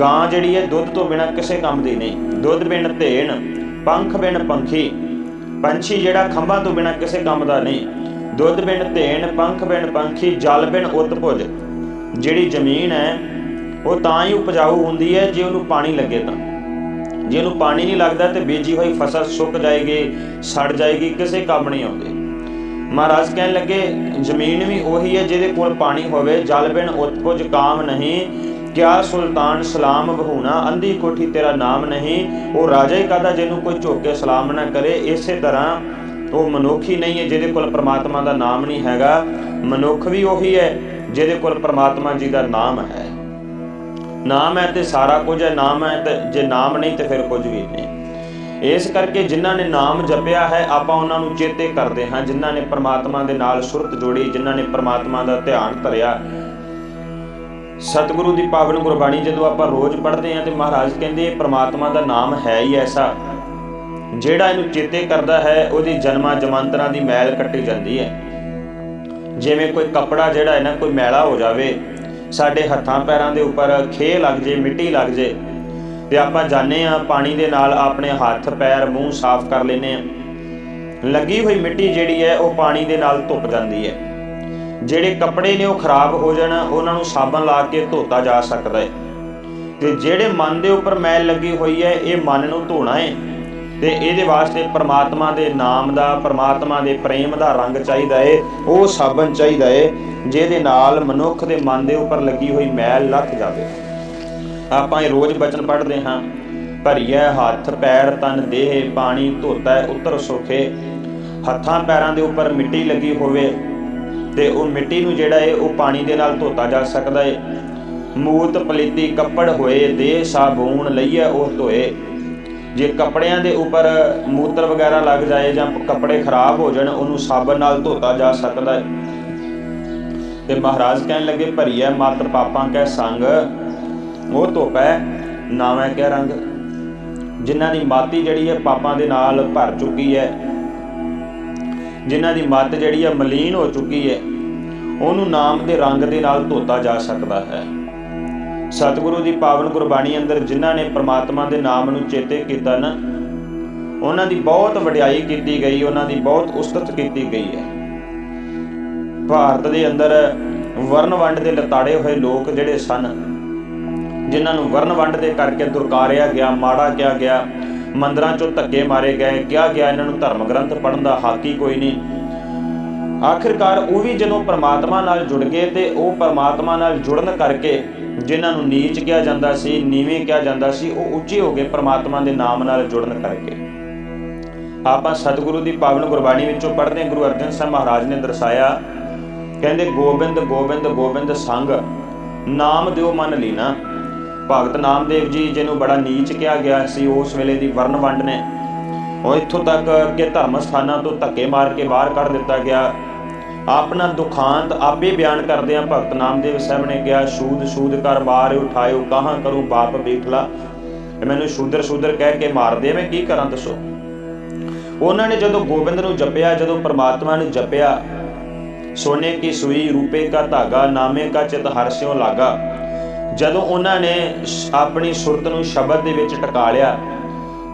ਗਾਂ ਜਿਹੜੀ ਹੈ ਦੁੱਧ ਤੋਂ ਬਿਨਾ ਕਿਸੇ ਕੰਮ ਦੀ ਨਹੀਂ। ਦੁੱਧ ਬਿਨ ਧੇਣ, ਪੰਖ ਬਿਨ ਪੰਖੀ, ਪੰਛੀ ਜਿਹੜਾ ਖੰਭਾਂ ਤੋਂ ਬਿਨਾ ਕਿਸੇ ਕੰਮ ਦਾ ਨਹੀਂ। ਦੁੱਧ ਬਿਨ ਧੇਣ, ਪੰਖ ਬਿਨ ਪੰਖੀ, ਜਲ ਬਿਨ ਉਤਪੁਜ ਜਿਹੜੀ ਜ਼ਮੀਨ ਹੈ, ਉਹ ਤਾਂ ਹੀ ਉਪਜਾਊ ਹੁੰਦੀ ਹੈ ਜੇ ਉਹਨੂੰ ਪਾਣੀ ਲੱਗੇ ਤਾਂ। ਜੇ ਉਹਨੂੰ ਪਾਣੀ ਨਹੀਂ ਲੱਗਦਾ ਤੇ ਬੀਜੀ ਹੋਈ ਫਸਲ ਸੁੱਕ ਜਾਏਗੀ, ਸੜ ਜਾਏਗੀ, ਕਿਸੇ ਕੰਮ ਨਹੀਂ ਆਉਂਦੀ। ਮਹਾਰਾਜ ਕਹਿਣ ਲੱਗੇ, ਜ਼ਮੀਨ ਵੀ ਉਹੀ ਹੈ ਜਿਹਦੇ ਕੋਲ ਪਾਣੀ ਹੋਵੇ, ਜਲ ਬਿਨ ਉਤ ਕੁਝ ਕਾਮ ਨਹੀਂ। ਕਿਆ ਸੁਲਤਾਨ ਸਲਾਮ ਬਹੂਣਾ, ਅੰਧੀ ਕੋਠੀ ਤੇਰਾ ਨਾਮ ਨਹੀਂ। ਉਹ ਰਾਜਾ ਹੀ ਕਹਦਾ ਜਿਹਨੂੰ ਕੋਈ ਝੋਕੇ ਸਲਾਮ ਨਾ ਕਰੇ। ਇਸੇ ਤਰ੍ਹਾਂ ਉਹ ਮਨੁੱਖ ਹੀ ਨਹੀਂ ਹੈ ਜਿਹਦੇ ਕੋਲ ਪ੍ਰਮਾਤਮਾ ਦਾ ਨਾਮ ਨਹੀਂ ਹੈਗਾ। ਮਨੁੱਖ ਵੀ ਉਹੀ ਹੈ। ਜਿਹਦੇ ਕੋਲ ਪ੍ਰਮਾਤਮਾ ਜੀ ਦਾ ਨਾਮ ਹੈ। ਨਾਮ ਹੈ ਤੇ ਸਾਰਾ ਕੁਝ ਹੈ, ਨਾਮ ਹੈ ਤੇ ਜੇ ਨਾਮ ਨਹੀਂ ਤੇ ਫਿਰ ਕੁਝ ਵੀ ਨਹੀਂ। ਇਸ ਕਰਕੇ ਜਿਨ੍ਹਾਂ ਨੇ ਨਾਮ ਜਪਿਆ ਹੈ, ਆਪਾਂ ਉਹਨਾਂ ਨੂੰ ਚੇਤੇ ਕਰਦੇ ਹਾਂ। ਜਿਨ੍ਹਾਂ ਨੇ ਪ੍ਰਮਾਤਮਾ ਦੇ ਨਾਲ ਸੁਰਤ ਜੋੜੀ, ਜਿਨ੍ਹਾਂ ਨੇ ਪ੍ਰਮਾਤਮਾ ਦਾ ਧਿਆਨ ਧਰਿਆ। ਸਤਿਗੁਰੂ ਦੀ ਪਾਵਨ ਗੁਰਬਾਣੀ ਜਦੋਂ ਆਪਾਂ ਰੋਜ਼ ਪੜ੍ਹਦੇ ਹਾਂ ਤੇ ਮਹਾਰਾਜ ਕਹਿੰਦੇ ਇਹ ਪ੍ਰਮਾਤਮਾ ਦਾ ਨਾਮ ਹੈ ਹੀ ਐਸਾ। ਜਿਹੜਾ ਇਹਨੂੰ ਚੇਤੇ ਕਰਦਾ ਹੈ, ਉਹਦੀ ਜਨਮਾਂ ਜਮਾਂਤਰਾਂ ਦੀ ਮੈਲ ਕੱਟੀ ਜਾਂਦੀ ਹੈ। ਜਿਵੇਂ ਕੋਈ ਕੱਪੜਾ ਜਿਹੜਾ ਹੈ ਨਾ ਕੋਈ ਮੈਲਾ ਹੋ ਜਾਵੇ, ਸਾਡੇ ਹੱਥਾਂ ਪੈਰਾਂ ਦੇ ਉੱਪਰ ਖੇ ਲੱਗ ਜੇ, ਮਿੱਟੀ ਲੱਗ ਜੇ, ਤੇ ਆਪਾਂ ਜਾਣੇ ਆ ਪਾਣੀ ਦੇ ਨਾਲ ਆਪਣੇ ਹੱਥ, ਪੈਰ, ਮੂੰਹ ਸਾਫ਼ ਕਰ ਲੈਨੇ ਆ ਲੱਗੀ ਹੋਈ ਮਿੱਟੀ ਜਿਹੜੀ ਹੈ, ਉਹ ਪਾਣੀ ਦੇ ਨਾਲ ਧੁੱਪ ਜਾਂਦੀ ਹੈ। ਜਿਹੜੇ ਕੱਪੜੇ ਨੇ ਉਹ ਖਰਾਬ ਹੋ ਜਾਣ, ਉਹਨਾਂ ਨੂੰ ਸਾਬਣ ਲਾ ਕੇ ਧੋਤਾ ਜਾ ਸਕਦਾ ਹੈ। ਤੇ ਜਿਹੜੇ ਮਨ ਦੇ ਉੱਪਰ ਮੈਲ ਲੱਗੀ ਹੋਈ ਹੈ, ਇਹ ਮਨ ਨੂੰ ਧੋਣਾ ਹੈ। ਤੇ ਇਹਦੇ ਵਾਸਤੇ ਪ੍ਰਮਾਤਮਾ ਦੇ ਨਾਮ ਦਾ, ਪ੍ਰਮਾਤਮਾ ਦੇ ਪ੍ਰੇਮ ਦਾ ਰੰਗ ਚਾਹੀਦਾ ਏ, ਉਹ ਸਾਬਣ ਚਾਹੀਦਾ ਏ, ਜਿਹਦੇ ਨਾਲ ਮਨੁੱਖ ਦੇ ਮਨ ਦੇ ਉੱਪਰ ਲੱਗੀ ਹੋਈ ਮੈਲ ਲੱਥ ਜਾਵੇ। ਆਪਾਂ ਇਹ ਰੋਜ਼ ਬਚਨ ਪੜ੍ਹਦੇ ਹਾਂ, ਭਰੀਐ ਹੱਥ ਪੈਰ ਤਨ ਦੇਹ, ਪਾਣੀ ਧੋਤਾ ਉਤਰ ਸੁਖੇ, ਹੱਥਾਂ ਪੈਰਾਂ ਦੇ ਉੱਪਰ ਮਿੱਟੀ ਲੱਗੀ ਹੋਵੇ, ਤੇ ਉਹ ਮਿੱਟੀ ਨੂੰ ਜਿਹੜਾ ਏ, ਉਹ ਪਾਣੀ ਦੇ ਨਾਲ ਧੋਤਾ ਜਾ ਸਕਦਾ ਏ। ਮੂਤ ਪਲੀਤੀ ਕੱਪੜ ਹੋਏ ਦੇ ਸਾਬੂਨ ਲਈਏ ਉਹ ਧੋਏ। ਜੇ ਕੱਪੜਿਆਂ ਦੇ ਉੱਪਰ ਮੂਤਰ ਵਗੈਰਾ ਲੱਗ ਜਾਏ ਜਾਂ ਕੱਪੜੇ ਖਰਾਬ ਹੋ ਜਾਣ, ਉਹਨੂੰ ਸਾਬਣ ਨਾਲ ਧੋਤਾ ਜਾ ਸਕਦਾ ਹੈ। ਤੇ ਮਹਾਰਾਜ ਕਹਿਣ ਲੱਗੇ ਭਰੀਐ ਮਾਤਰ ਪਾਪਾਂ ਕੈ ਸੰਗ। ਉਹ ਧੋਪੈ ਨਾਵੇਂ ਕੈ ਰੰਗ। ਜਿਨ੍ਹਾਂ ਦੀ ਮਾਤੀ ਜਿਹੜੀ ਹੈ ਪਾਪਾਂ ਦੇ ਨਾਲ ਭਰ ਚੁੱਕੀ ਹੈ ਜਿਨ੍ਹਾਂ ਦੀ ਮਤ ਜਿਹੜੀ ਹੈ ਮਲੀਨ ਹੋ ਚੁੱਕੀ ਹੈ ਉਹਨੂੰ ਨਾਮ ਦੇ ਰੰਗ ਦੇ ਨਾਲ ਧੋਤਾ ਜਾ ਸਕਦਾ ਹੈ। ਸਤਿਗੁਰੂ ਦੀ ਪਾਵਨ ਗੁਰਬਾਣੀ ਅੰਦਰ ਜਿਨ੍ਹਾਂ ਨੇ ਪ੍ਰਮਾਤਮਾ ਦੇ ਨਾਮ ਨੂੰ ਚੇਤੇ ਕੀਤਾ ਨਾ, ਉਹਨਾਂ ਦੀ ਬਹੁਤ ਵਡਿਆਈ ਕੀਤੀ ਗਈ, ਉਹਨਾਂ ਦੀ ਬਹੁਤ ਉਸਤਤ ਕੀਤੀ ਗਈ ਹੈ। ਭਾਰਤ ਦੇ ਅੰਦਰ ਵਰਨ ਵੰਡ ਦੇ ਲਤਾੜੇ ਹੋਏ ਲੋਕ ਜਿਹੜੇ ਸਨ, ਜਿਨ੍ਹਾਂ ਨੂੰ ਵਰਨ ਵੰਡ ਦੇ ਕਰਕੇ ਦੁਰਕਾਰਿਆ ਗਿਆ, ਮਾੜਾ ਕਿਹਾ ਗਿਆ, ਮੰਦਰਾਂ ਚੋਂ ਧੱਕੇ ਮਾਰੇ ਗਏ, ਕਿਹਾ ਗਿਆ ਇਹਨਾਂ ਨੂੰ ਧਰਮ ਗ੍ਰੰਥ ਪੜਨ ਦਾ ਹੱਕ ਹੀ ਕੋਈ ਨਹੀਂ। ਆਖਿਰਕਾਰ ਉਹ ਵੀ ਜਦੋਂ ਪਰਮਾਤਮਾ ਨਾਲ ਜੁੜ ਗਏ ਤੇ ਉਹ ਪਰਮਾਤਮਾ ਨਾਲ ਜੁੜਨ ਕਰਕੇ ਜਿਨ੍ਹਾਂ ਨੂੰ ਨੀਚ ਕਿਹਾ ਜਾਂਦਾ ਸੀ, ਨੀਵੇਂ ਕਿਹਾ ਜਾਂਦਾ ਸੀ, ਉਹ ਉੱਚੇ ਹੋ ਗਏ ਪ੍ਰਮਾਤਮਾ ਦੇ ਨਾਮ ਨਾਲ ਜੁੜਨ ਕਰਕੇ। ਆਪਾਂ ਸਤਿਗੁਰੂ ਦੀ ਪਾਵਨ ਗੁਰਬਾਣੀ ਵਿੱਚੋਂ ਪੜ੍ਹਦੇ ਹਾਂ, ਗੁਰੂ ਅਰਜਨ ਸਾਹਿਬ ਮਹਾਰਾਜ ਨੇ ਦਰਸਾਇਆ, ਕਹਿੰਦੇ, ਗੋਬਿੰਦ ਗੋਬਿੰਦ ਗੋਬਿੰਦ ਸੰਗ, ਨਾਮ ਦਿਓ ਮਨ ਲੀਨਾ। ਭਗਤ ਨਾਮਦੇਵ ਜੀ, ਜਿਹਨੂੰ ਬੜਾ ਨੀਚ ਕਿਹਾ ਗਿਆ ਸੀ, ਉਸ ਵੇਲੇ ਦੀ ਵਰਨ ਵੰਡ ਨੇ, ਉਹ ਇੱਥੋਂ ਤੱਕ ਕਿ ਧਰਮ ਸਥਾਨਾਂ ਤੋਂ ਧੱਕੇ ਮਾਰ ਕੇ ਬਾਹਰ ਕੱਢ ਦਿੱਤਾ ਗਿਆ। ਆਪਣਾ ਦੁਖਾਂਤ ਆਪੇ ਬਿਆਨ ਕਰਦੇ ਆ ਭਗਤ ਨਾਮਦੇਵ ਸਾਹਿਬ ਨੇ ਕਿਹਾ, ਸ਼ੂਦ ਸ਼ੂਦ ਕਰ ਬਾਹਰ ਉਠਾਇਓ ਕਹਾਂ ਕਰੂੰ ਬਾਪ ਬੇਖਲਾ ਮੈਨੂੰ ਸ਼ੂਦਰ ਸ਼ੂਦਰ ਕਹਿ ਕੇ ਮਾਰਦੇ ਮੈਂ ਕੀ ਕਰਾਂ ਦੱਸੋ? ਉਹਨਾਂ ਨੇ ਜਦੋਂ ਗੋਬਿੰਦ ਨੂੰ ਜਪਿਆ, ਜਦੋਂ ਪ੍ਰਮਾਤਮਾ ਨੂੰ ਜਪਿਆ, ਸੋਨੇ ਕੀ ਸੂਈ ਰੂਪੇ ਕਾ ਧਾਗਾ, ਨਾਮੇ ਕਾ ਚਿਤ ਹਰਸਿਓ ਲਾਗਾ। ਜਦੋਂ ਉਹਨਾਂ ਨੇ ਆਪਣੀ ਸੁਰਤ ਨੂੰ ਸ਼ਬਦ ਦੇ ਵਿੱਚ ਟਿਕਾ ਲਿਆ,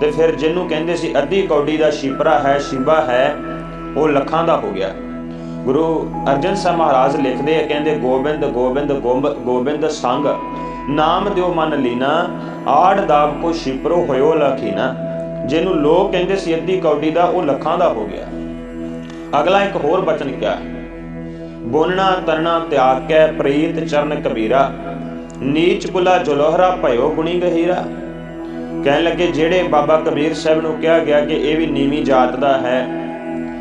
ਤੇ ਫਿਰ ਜਿਹਨੂੰ ਕਹਿੰਦੇ ਸੀ, ਅੱਧੀ ਕੌਡੀ ਦਾ ਸ਼ਿਪਰਾ ਹੈ ਸ਼ਿਵਾ ਹੈ, ਉਹ ਲੱਖਾਂ ਦਾ ਹੋ ਗਿਆ। ਗੁਰੂ ਅਰਜਨ ਸਾਹਿਬ ਮਹਾਰਾਜ ਲਿਖਦੇ ਆ, ਕਹਿੰਦੇ, ਗੋਬਿੰਦ ਗੋਬਿੰਦ ਗੋਬਿੰਦ ਸੰਗ। ਨਾਮ ਦਿਓ ਮਨ ਲੀਨਾ, ਆੜ ਦਾਬ ਕੋ ਸ਼ਿਪਰੋ ਹੋਇਓ ਲਖੀਨਾ ਜਿਹਨੂੰ ਲੋਕ ਕਹਿੰਦੇ ਸੀ ਅੱਧੀ ਕੌਡੀ ਦਾ, ਉਹ ਲੱਖਾਂ ਦਾ ਹੋ ਗਿਆ। ਅਗਲਾ ਇੱਕ ਹੋਰ ਬਚਨ ਕਿਹਾ ਬੋਲਣਾ ਤਰਨਾ, ਤਿਆਗ ਕੇ, ਪ੍ਰੀਤ, ਚਰਨ ਕਬੀਰਾ। ਨੀਚ ਕੁਲਾ ਜਲੋਹਰਾ, ਭਇਓ ਗੁਣੀ ਗਹੀਰਾ। ਕਹਿਣ ਲੱਗੇ, ਜਿਹੜੇ ਬਾਬਾ ਕਬੀਰ ਸਾਹਿਬ ਨੂੰ ਕਿਹਾ ਗਿਆ ਕਿ ਇਹ ਵੀ ਨੀਵੀਂ ਜਾਤ ਦਾ ਹੈ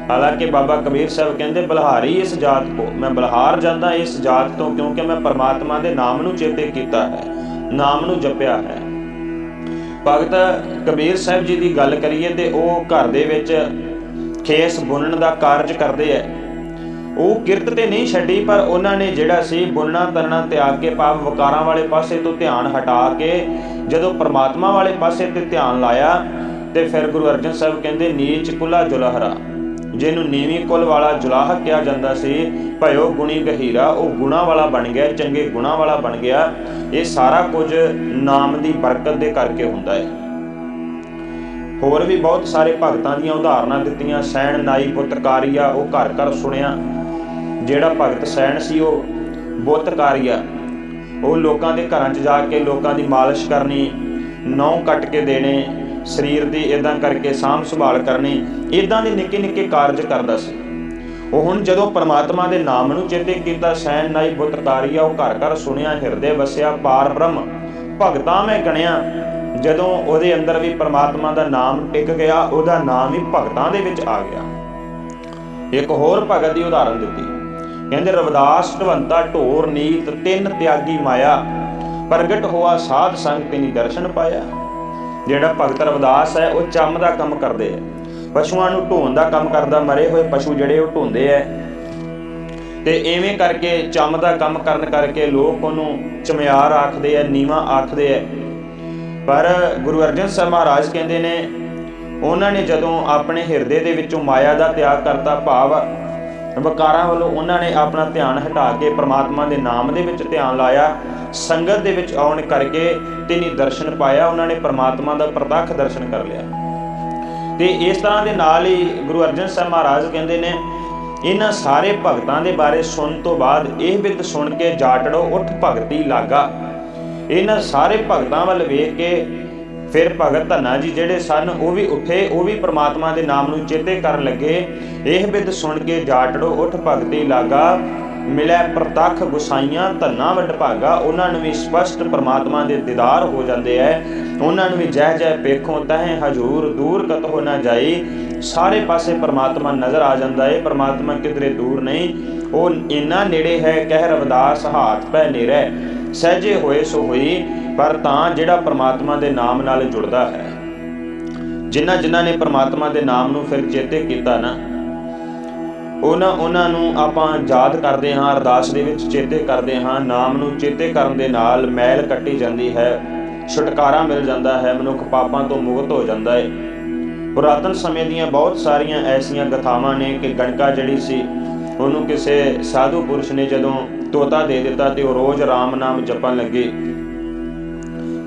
ਹਾਲਾਂਕਿ ਬਾਬਾ ਕਬੀਰ ਸਾਹਿਬ ਕਹਿੰਦੇ, ਬਲਹਾਰੀ ਇਸ ਜਾਤ ਕੋ। ਮੈਂ ਬਲਹਾਰ ਜਾਂਦਾ ਇਸ ਜਾਤ ਤੋਂ ਕਿਉਂਕਿ ਮੈਂ ਪਰਮਾਤਮਾ ਦੇ ਨਾਮ ਨੂੰ ਚੇਤੇ ਕੀਤਾ ਹੈ, ਨਾਮ ਨੂੰ ਜਪਿਆ ਹੈ। ਭਗਤ ਕਬੀਰ ਸਾਹਿਬ ਜੀ ਦੀ ਗੱਲ ਕਰੀਏ ਤੇ ਉਹ ਘਰ ਦੇ ਵਿੱਚ ਖੇਸ ਬੁਣਨ ਦਾ ਕਾਰਜ ਕਰਦੇ ਐ। ਉਹ ਕਿਰਤ ਤੇ ਨਹੀਂ ਛੱਡੀ, ਪਰ ਉਹਨਾਂ ਨੇ ਜਿਹੜਾ ਸੀ ਬੁਣਨਾ, ਤਰਨਾ, ਤਿਆਗ ਕੇ ਪਾਪ ਵਕਾਰਾਂ ਵਾਲੇ ਪਾਸੇ ਤੋਂ ਧਿਆਨ ਹਟਾ ਕੇ, ਜਦੋਂ ਪ੍ਰਮਾਤਮਾ ਵਾਲੇ ਪਾਸੇ ਤੇ ਧਿਆਨ ਲਾਇਆ, ਤੇ ਫਿਰ ਗੁਰੂ ਅਰਜਨ ਸਾਹਿਬ ਕਹਿੰਦੇ, ਨੀਚ ਕੁਲਾ ਜੁਲਹਰਾ। ਜਿਹਨੂੰ ਨੀਵੀਂ ਕੁਲ ਵਾਲਾ ਜੁਲਾਹ ਕਿਹਾ ਜਾਂਦਾ ਸੀ, ਭਇਓ ਗੁਣੀ ਗਹੀਰਾ, ਉਹ ਗੁਣਾ ਵਾਲਾ ਬਣ ਗਿਆ, ਚੰਗੇ ਗੁਣਾ ਵਾਲਾ ਬਣ ਗਿਆ। ਇਹ ਸਾਰਾ ਕੁਝ ਨਾਮ ਦੀ ਬਰਕਤ ਦੇ ਕਰਕੇ ਹੁੰਦਾ ਹੈ। ਹੋਰ ਵੀ ਬਹੁਤ ਸਾਰੇ ਭਗਤਾਂ ਦੀਆਂ ਉਦਾਹਰਨਾਂ ਦਿੱਤੀਆਂ, ਸੈਣ ਨਾਈ ਪੁੱਤਕਾਰੀਆ ਉਹ ਘਰ ਘਰ ਸੁਣਿਆ। ਜਿਹੜਾ ਭਗਤ ਸੈਣ ਸੀ, ਉਹ ਬੁੱਤਕਾਰੀਆ ਉਹ ਲੋਕਾਂ ਦੇ ਘਰਾਂ 'ਚ ਜਾ ਕੇ ਲੋਕਾਂ ਦੀ ਮਾਲਿਸ਼ ਕਰਨੀ ਨੌ ਕੱਟ ਕੇ ਦੇਣੇ ਸਰੀਰ ਦੀ ਇਦਾਂ ਕਰਕੇ ਸਾਂਭ ਸੰਭਾਲ ਕਰਨੀ ਇਦਾਂ ਦੇ ਨਿੱਕੇ ਨਿੱਕੇ ਕਾਰਜ ਕਰਦਾ ਸੀ। ਉਹ ਹੁਣ ਜਦੋਂ ਪਰਮਾਤਮਾ ਦੇ ਨਾਮ ਨੂੰ ਚੇਤੇ ਕੀਤਾ, ਸੈਨ ਨਾਈ ਬੁੱਤਕਾਰੀਆ ਉਹ ਘਰ ਘਰ ਸੁਣਿਆ, ਹਿਰਦੇ ਵਸਿਆ, ਪਾਰ ਬ੍ਰਹਮ, ਭਗਤਾਂ ਮੈਂ ਗਣਿਆ, ਜਦੋਂ ਉਹਦੇ ਅੰਦਰ ਵੀ ਪਰਮਾਤਮਾ ਦਾ ਨਾਮ ਟਿਕ ਗਿਆ, ਉਹਦਾ ਨਾਮ ਹੀ ਭਗਤਾਂ ਦੇ ਵਿੱਚ ਆ ਗਿਆ। ਇੱਕ ਹੋਰ ਭਗਤ ਦੀ ਉਦਾਹਰਨ ਦਿੱਤੀ। ਕਹਿੰਦੇ, ਰਵਿਦਾਸ ਢਵੰਤਾ ਢੋਰ ਨੀਤ ਤਿੰਨ ਤਿਆਗੀ ਮਾਇਆ, ਪ੍ਰਗਟ ਹੋਆ ਸਾਧ ਸੰਗ ਤਿਨੀ ਦਰਸ਼ਨ ਪਾਇਆ। ਜਿਹੜਾ ਭਗਤ ਰਵਿਦਾਸ ਹੈ, ਉਹ ਚੰਮ ਦਾ ਕੰਮ ਕਰਦੇ ਹੈ ਪਸ਼ੂਆਂ ਨੂੰ ਢੋਣ ਦਾ ਕੰਮ ਕਰਦਾ, ਮਰੇ ਹੋਏ ਪਸ਼ੂ ਜਿਹੜੇ ਉਹ ਢੋਂਦੇ ਐ ਤੇ ਐਵੇਂ ਕਰਕੇ ਚੰਮ ਦਾ ਕੰਮ ਕਰਨ ਕਰਕੇ ਲੋਕ ਉਹਨੂੰ ਚਮਿਆਰ ਆਖਦੇ ਐ ਨੀਵਾ ਆਖਦੇ ਐ ਪਰ ਗੁਰੂ ਅਰਜਨ ਸਾਹਿਬ ਮਹਾਰਾਜ ਕਹਿੰਦੇ ਨੇ, ਉਹਨਾਂ ਨੇ ਜਦੋਂ ਆਪਣੇ ਹਿਰਦੇ ਦੇ ਵਿੱਚੋਂ ਮਾਇਆ ਦਾ ਤਿਆਗ ਕਰਤਾ ਭਾਵ, ਵਿਕਾਰਾਂ ਵੱਲੋਂ ਉਹਨਾਂ ਨੇ ਆਪਣਾ ਧਿਆਨ ਹਟਾ ਕੇ ਪ੍ਰਮਾਤਮਾ ਦੇ ਨਾਮ ਦੇ ਵਿੱਚ ਧਿਆਨ ਲਾਇਆ। ਸੰਗਤ ਦੇ ਵਿੱਚ ਆਉਣ ਕਰਕੇ ਤਿਨੀ ਦਰਸ਼ਨ ਪਾਇਆ, ਉਹਨਾਂ ਨੇ ਪ੍ਰਮਾਤਮਾ ਦਾ ਪ੍ਰਤੱਖ ਦਰਸ਼ਨ ਕਰ ਲਿਆ। ਤੇ ਇਸ ਤਰ੍ਹਾਂ ਦੇ ਨਾਲ ਹੀ ਗੁਰੂ ਅਰਜਨ ਸਾਹਿਬ ਮਹਾਰਾਜ ਕਹਿੰਦੇ ਨੇ, ਇਹਨਾਂ ਸਾਰੇ ਭਗਤਾਂ ਦੇ ਬਾਰੇ ਸੁਣਨ ਤੋਂ ਬਾਅਦ ਇਹ ਬਿੰਦ ਸੁਣ ਕੇ ਜਾਟੜੋ, ਉੱਠ ਭਗਤੀ ਲਾਗਾ। ਇਹਨਾਂ ਸਾਰੇ ਭਗਤਾਂ ਵੱਲ ਵੇਖ ਕੇ ਫਿਰ ਭਗਤ ਧੰਨਾ ਜੀ ਜਿਹੜੇ ਸਨ, ਉਹ ਵੀ ਉੱਠੇ, ਉਹ ਵੀ ਪ੍ਰਮਾਤਮਾ ਦੇ ਨਾਮ ਨੂੰ ਚੇਤੇ ਕਰਨ ਲੱਗੇ। ਇਹ ਬਿੰਦ ਸੁਣ ਕੇ ਜਾਟੜੋ, ਉੱਠ ਭਗਤੀ ਲਾਗਾ। ਮਿਲੈ ਪ੍ਰਤੱਖ ਗੁਸਾਈਆਂ, ਧੰਨਾ ਵੱਡ ਭਾਗਾ, ਉਹਨਾਂ ਨੂੰ ਵੀ ਸਪਸ਼ਟ ਪ੍ਰਮਾਤਮਾ ਦੇ ਦੀਦਾਰ ਹੋ ਜਾਂਦੇ ਐ। ਉਹਨਾਂ ਨੂੰ ਵੀ ਜਹ ਜਹ ਪੇਖੋਂ ਤਹੇ ਹਜੂਰ ਦੂਰ ਕਤ ਹੋ ਨਾ ਜਾਈ। ਸਾਰੇ ਪਾਸੇ ਪ੍ਰਮਾਤਮਾ ਨਜ਼ਰ ਆ ਜਾਂਦਾ ਏ, ਪ੍ਰਮਾਤਮਾ ਕਿਧਰੇ ਦੂਰ ਨਹੀਂ। ਉਹ ਇੰਨਾ ਨੇੜੇ ਹੈ, ਕਹਿ ਰਵਦਾਸ ਹਾਥ ਪੈ ਨੇਰੇ। ਸਹਜੇ ਹੋਏ ਸੋ ਹੋਈ, ਪਰ ਤਾਂ ਜਿਹੜਾ ਪ੍ਰਮਾਤਮਾ ਦੇ ਨਾਮ ਨਾਲ ਜੁੜਦਾ ਹੈ। ਜਿਨ੍ਹਾਂ ਜਿਨ੍ਹਾਂ ਨੇ ਪ੍ਰਮਾਤਮਾ ਦੇ ਨਾਮ ਨੂੰ ਫਿਰ ਚੇਤੇ ਕੀਤਾ ਨਾ ਉਹਨਾਂ ਉਹਨਾਂ ਨੂੰ ਆਪਾਂ ਯਾਦ ਕਰਦੇ ਹਾਂ, ਅਰਦਾਸ ਦੇ ਵਿੱਚ ਚੇਤੇ ਕਰਦੇ ਹਾਂ, ਨਾਮ ਨੂੰ ਚੇਤੇ ਕਰਨ ਦੇ ਨਾਲ ਮੈਲ ਕੱਟੀ ਜਾਂਦੀ ਹੈ, ਛੁਟਕਾਰਾ ਮਿਲ ਜਾਂਦਾ ਹੈ, ਮਨੁੱਖ ਪਾਪਾਂ ਤੋਂ ਮੁਕਤ ਹੋ ਜਾਂਦਾ ਹੈ। ਪੁਰਾਤਨ ਸਮੇਂ ਦੀਆਂ ਬਹੁਤ ਸਾਰੀਆਂ ਐਸੀਆਂ ਗਥਾਵਾਂ ਨੇ ਕਿ ਗਣਕਾ ਜਿਹੜੀ ਸੀ, ਉਹਨੂੰ ਕਿਸੇ ਸਾਧੂ ਪੁਰਸ਼ ਨੇ ਜਦੋਂ ਤੋਤਾ ਦੇ ਦਿੱਤਾ ਤੇ ਉਹ ਰੋਜ਼ ਰਾਮ ਨਾਮ ਜਪਣ ਲੱਗੇ।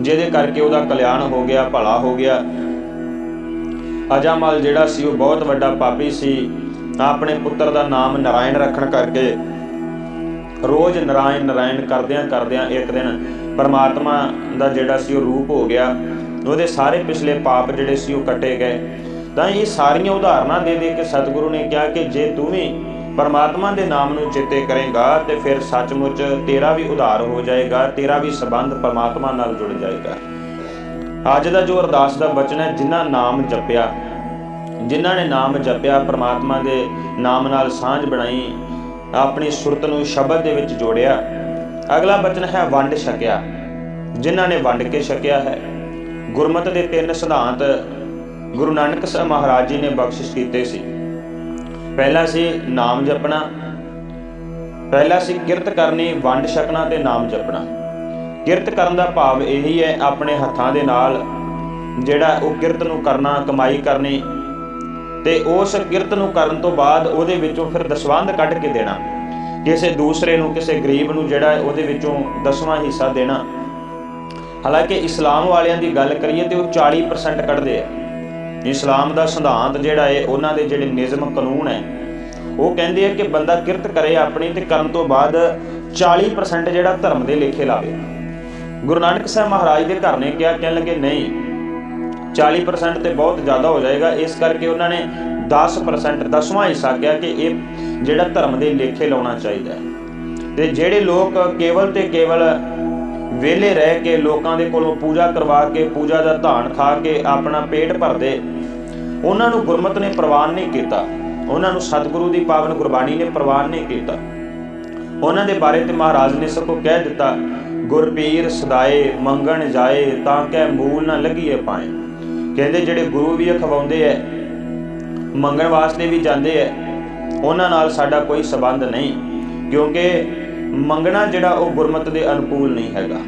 ਜਿਹਦੇ ਕਰਕੇ ਉਹਦਾ ਕਲਿਆਣ ਹੋ ਗਿਆ, ਭਲਾ ਹੋ ਗਿਆ। ਅਜਾਮਲ ਜਿਹੜਾ ਸੀ, ਉਹ ਬਹੁਤ ਵੱਡਾ ਪਾਪੀ ਸੀ। ਆਪਣੇ ਪੁੱਤਰ ਦਾ ਨਾਮ ਨਾਰਾਇਣ ਰੱਖਣ ਕਰਕੇ ਰੋਜ਼ ਨਾਰਾਇਣ ਨਾਰਾਇਣ ਕਰਦਿਆਂ ਕਰਦਿਆਂ ਇੱਕ ਦਿਨ ਪਰਮਾਤਮਾ ਦਾ ਜਿਹੜਾ ਸੀ ਉਹ ਰੂਪ ਹੋ ਗਿਆ, ਉਹਦੇ ਸਾਰੇ ਪਿਛਲੇ ਪਾਪ ਜਿਹੜੇ ਸੀ ਉਹ ਕੱਟੇ ਗਏ। ਤਾਂ ਇਹ ਸਾਰੀਆਂ ਉਦਾਹਰਨਾਂ ਦੇ ਦੇ ਕੇ ਸਤਿਗੁਰੂ ਨੇ ਕਿਹਾ ਕਿ ਜੇ ਤੂੰ ਵੀ ਪਰਮਾਤਮਾ ਦੇ ਨਾਮ ਨੂੰ ਚੇਤੇ ਕਰੇਗਾ ਤੇ ਫਿਰ ਸੱਚਮੁੱਚ ਤੇਰਾ ਵੀ ਉਧਾਰ ਹੋ ਜਾਏਗਾ, ਤੇਰਾ ਵੀ ਸਬੰਧ ਪਰਮਾਤਮਾ ਨਾਲ ਜੁੜ ਜਾਏਗਾ। ਅੱਜ ਦਾ ਜੋ ਅਰਦਾਸ ਦਾ ਬਚਨ ਹੈ, ਜਿਨ੍ਹਾਂ ਨਾਮ ਜਪਿਆ ਜਿਨ੍ਹਾਂ ਨੇ ਨਾਮ ਜਪਿਆ, ਪ੍ਰਮਾਤਮਾ ਦੇ ਨਾਮ ਨਾਲ ਸਾਂਝ ਬਣਾਈ, ਆਪਣੀ ਸੁਰਤ ਨੂੰ ਸ਼ਬਦ ਦੇ ਵਿੱਚ ਜੋੜਿਆ। ਅਗਲਾ ਬਚਨ ਹੈ, ਵੰਡ ਛਕਿਆ। ਜਿਨ੍ਹਾਂ ਨੇ ਵੰਡ ਕੇ ਛਕਿਆ ਹੈ, ਗੁਰਮਤ ਦੇ ਤਿੰਨ ਸਿਧਾਂਤ ਗੁਰੂ ਨਾਨਕ ਸਾਹਿਬ ਮਹਾਰਾਜ ਜੀ ਨੇ ਬਖਸ਼ਿਸ਼ ਕੀਤੇ ਸੀ। ਪਹਿਲਾ ਸੀ ਨਾਮ ਜਪਣਾ, ਪਹਿਲਾ ਸੀ ਕਿਰਤ ਕਰਨੀ, ਵੰਡ ਛਕਣਾ ਤੇ ਨਾਮ ਜਪਣਾ। ਕਿਰਤ ਕਰਨ ਦਾ ਭਾਵ ਇਹੀ ਹੈ, ਆਪਣੇ ਹੱਥਾਂ ਦੇ ਨਾਲ ਜਿਹੜਾ ਉਹ ਕਿਰਤ ਨੂੰ ਕਰਨਾ, ਕਮਾਈ ਕਰਨੀ ਤੇ ਉਸ ਕਿਰਤ ਨੂੰ ਕਰਨ ਤੋਂ ਬਾਅਦ ਉਹਦੇ ਵਿੱਚੋਂ ਫਿਰ ਦਸਵੰਧ ਕੱਢ ਕੇ ਦੇਣਾ। ਕਿਸੇ ਦੂਸਰੇ ਨੂੰ, ਕਿਸੇ ਗਰੀਬ ਨੂੰ ਜਿਹੜਾ ਉਹਦੇ ਵਿੱਚੋਂ ਦਸਵਾਂ ਹਿੱਸਾ ਦੇਣਾ। ਹਾਲਾਂਕਿ ਇਸਲਾਮ ਵਾਲਿਆਂ ਦੀ ਗੱਲ ਕਰੀਏ ਤੇ ਉਹ 40% ਕੱਢਦੇ ਆ। ਇਸਲਾਮ ਦਾ ਸਿਧਾਂਤ ਜਿਹੜਾ ਹੈ ਉਹਨਾਂ ਦੇ ਜਿਹੜੇ ਨਿਯਮ ਕਾਨੂੰਨ ਹੈ ਉਹ ਕਹਿੰਦੇ ਆ ਕਿ ਬੰਦਾ ਕਿਰਤ ਕਰੇ ਆਪਣੀ ਤੇ ਕਰਨ ਤੋਂ ਬਾਅਦ 40% ਜਿਹੜਾ ਧਰਮ ਦੇ ਲੇਖੇ ਲਾਵੇ। ਗੁਰੂ ਨਾਨਕ ਸਾਹਿਬ ਮਹਾਰਾਜ ਦੇ ਘਰ ਨੇ ਕਿਹਾ, ਕਹਿਣ ਲੱਗੇ, ਨਹੀਂ 40% ਤੇ ਬਹੁਤ ਜ਼ਿਆਦਾ ਹੋ ਜਾਏਗਾ। ਇਸ ਕਰਕੇ ਉਹਨਾਂ ਨੇ 10% ਦਸਵਾਂ ਹਿੱਸਾ ਕਿਹਾ ਕਿ ਇਹ ਜਿਹੜਾ ਧਰਮ ਦੇ ਲੇਖੇ ਲਾਉਣਾ ਚਾਹੀਦਾ ਹੈ। ਤੇ ਜਿਹੜੇ ਲੋਕ ਕੇਵਲ ਤੇ ਕੇਵਲ ਵਿਹਲੇ ਰਹਿ ਕੇ ਲੋਕਾਂ ਦੇ ਕੋਲੋਂ ਪੂਜਾ ਕਰਵਾ ਕੇ, ਪੂਜਾ ਦਾ ਧਾਨ ਖਾ ਕੇ ਆਪਣਾ ਪੇਟ ਭਰਦੇ, ਉਹਨਾਂ ਨੂੰ ਗੁਰਮਤ ਨੇ ਪ੍ਰਵਾਨ ਨਹੀਂ ਕੀਤਾ। ਉਹਨਾਂ ਨੂੰ ਸਤਿਗੁਰੂ ਦੀ ਪਾਵਨ ਗੁਰਬਾਣੀ ਨੇ ਪ੍ਰਵਾਨ ਨਹੀਂ ਕੀਤਾ। ਉਹਨਾਂ ਦੇ ਬਾਰੇ ਤੇ ਮਹਾਰਾਜ ਨੇ ਸਗੋਂ ਕਹਿ ਦਿੱਤਾ ਗੁਰਪੀਰ ਸਦਾਏ ਮੰਗਣ ਜਾਏ ਤਾਂ ਕਿ ਮੂਲ ਨਾ ਲੱਗੀਏ ਪਾਏ। ਕਹਿੰਦੇ ਜਿਹੜੇ ਗੁਰੂ ਵੀ ਅਖਵਾਉਂਦੇ ਐ, ਮੰਗਣ ਵਾਸਤੇ ਵੀ ਜਾਂਦੇ ਐ, ਉਹਨਾਂ ਨਾਲ ਸਾਡਾ ਕੋਈ ਸਬੰਧ ਨਹੀਂ, ਕਿਉਂਕਿ ਮੰਗਣਾ ਜਿਹੜਾ ਉਹ ਗੁਰਮਤ ਦੇ ਅਨੁਕੂਲ ਨਹੀਂ ਹੈਗਾ।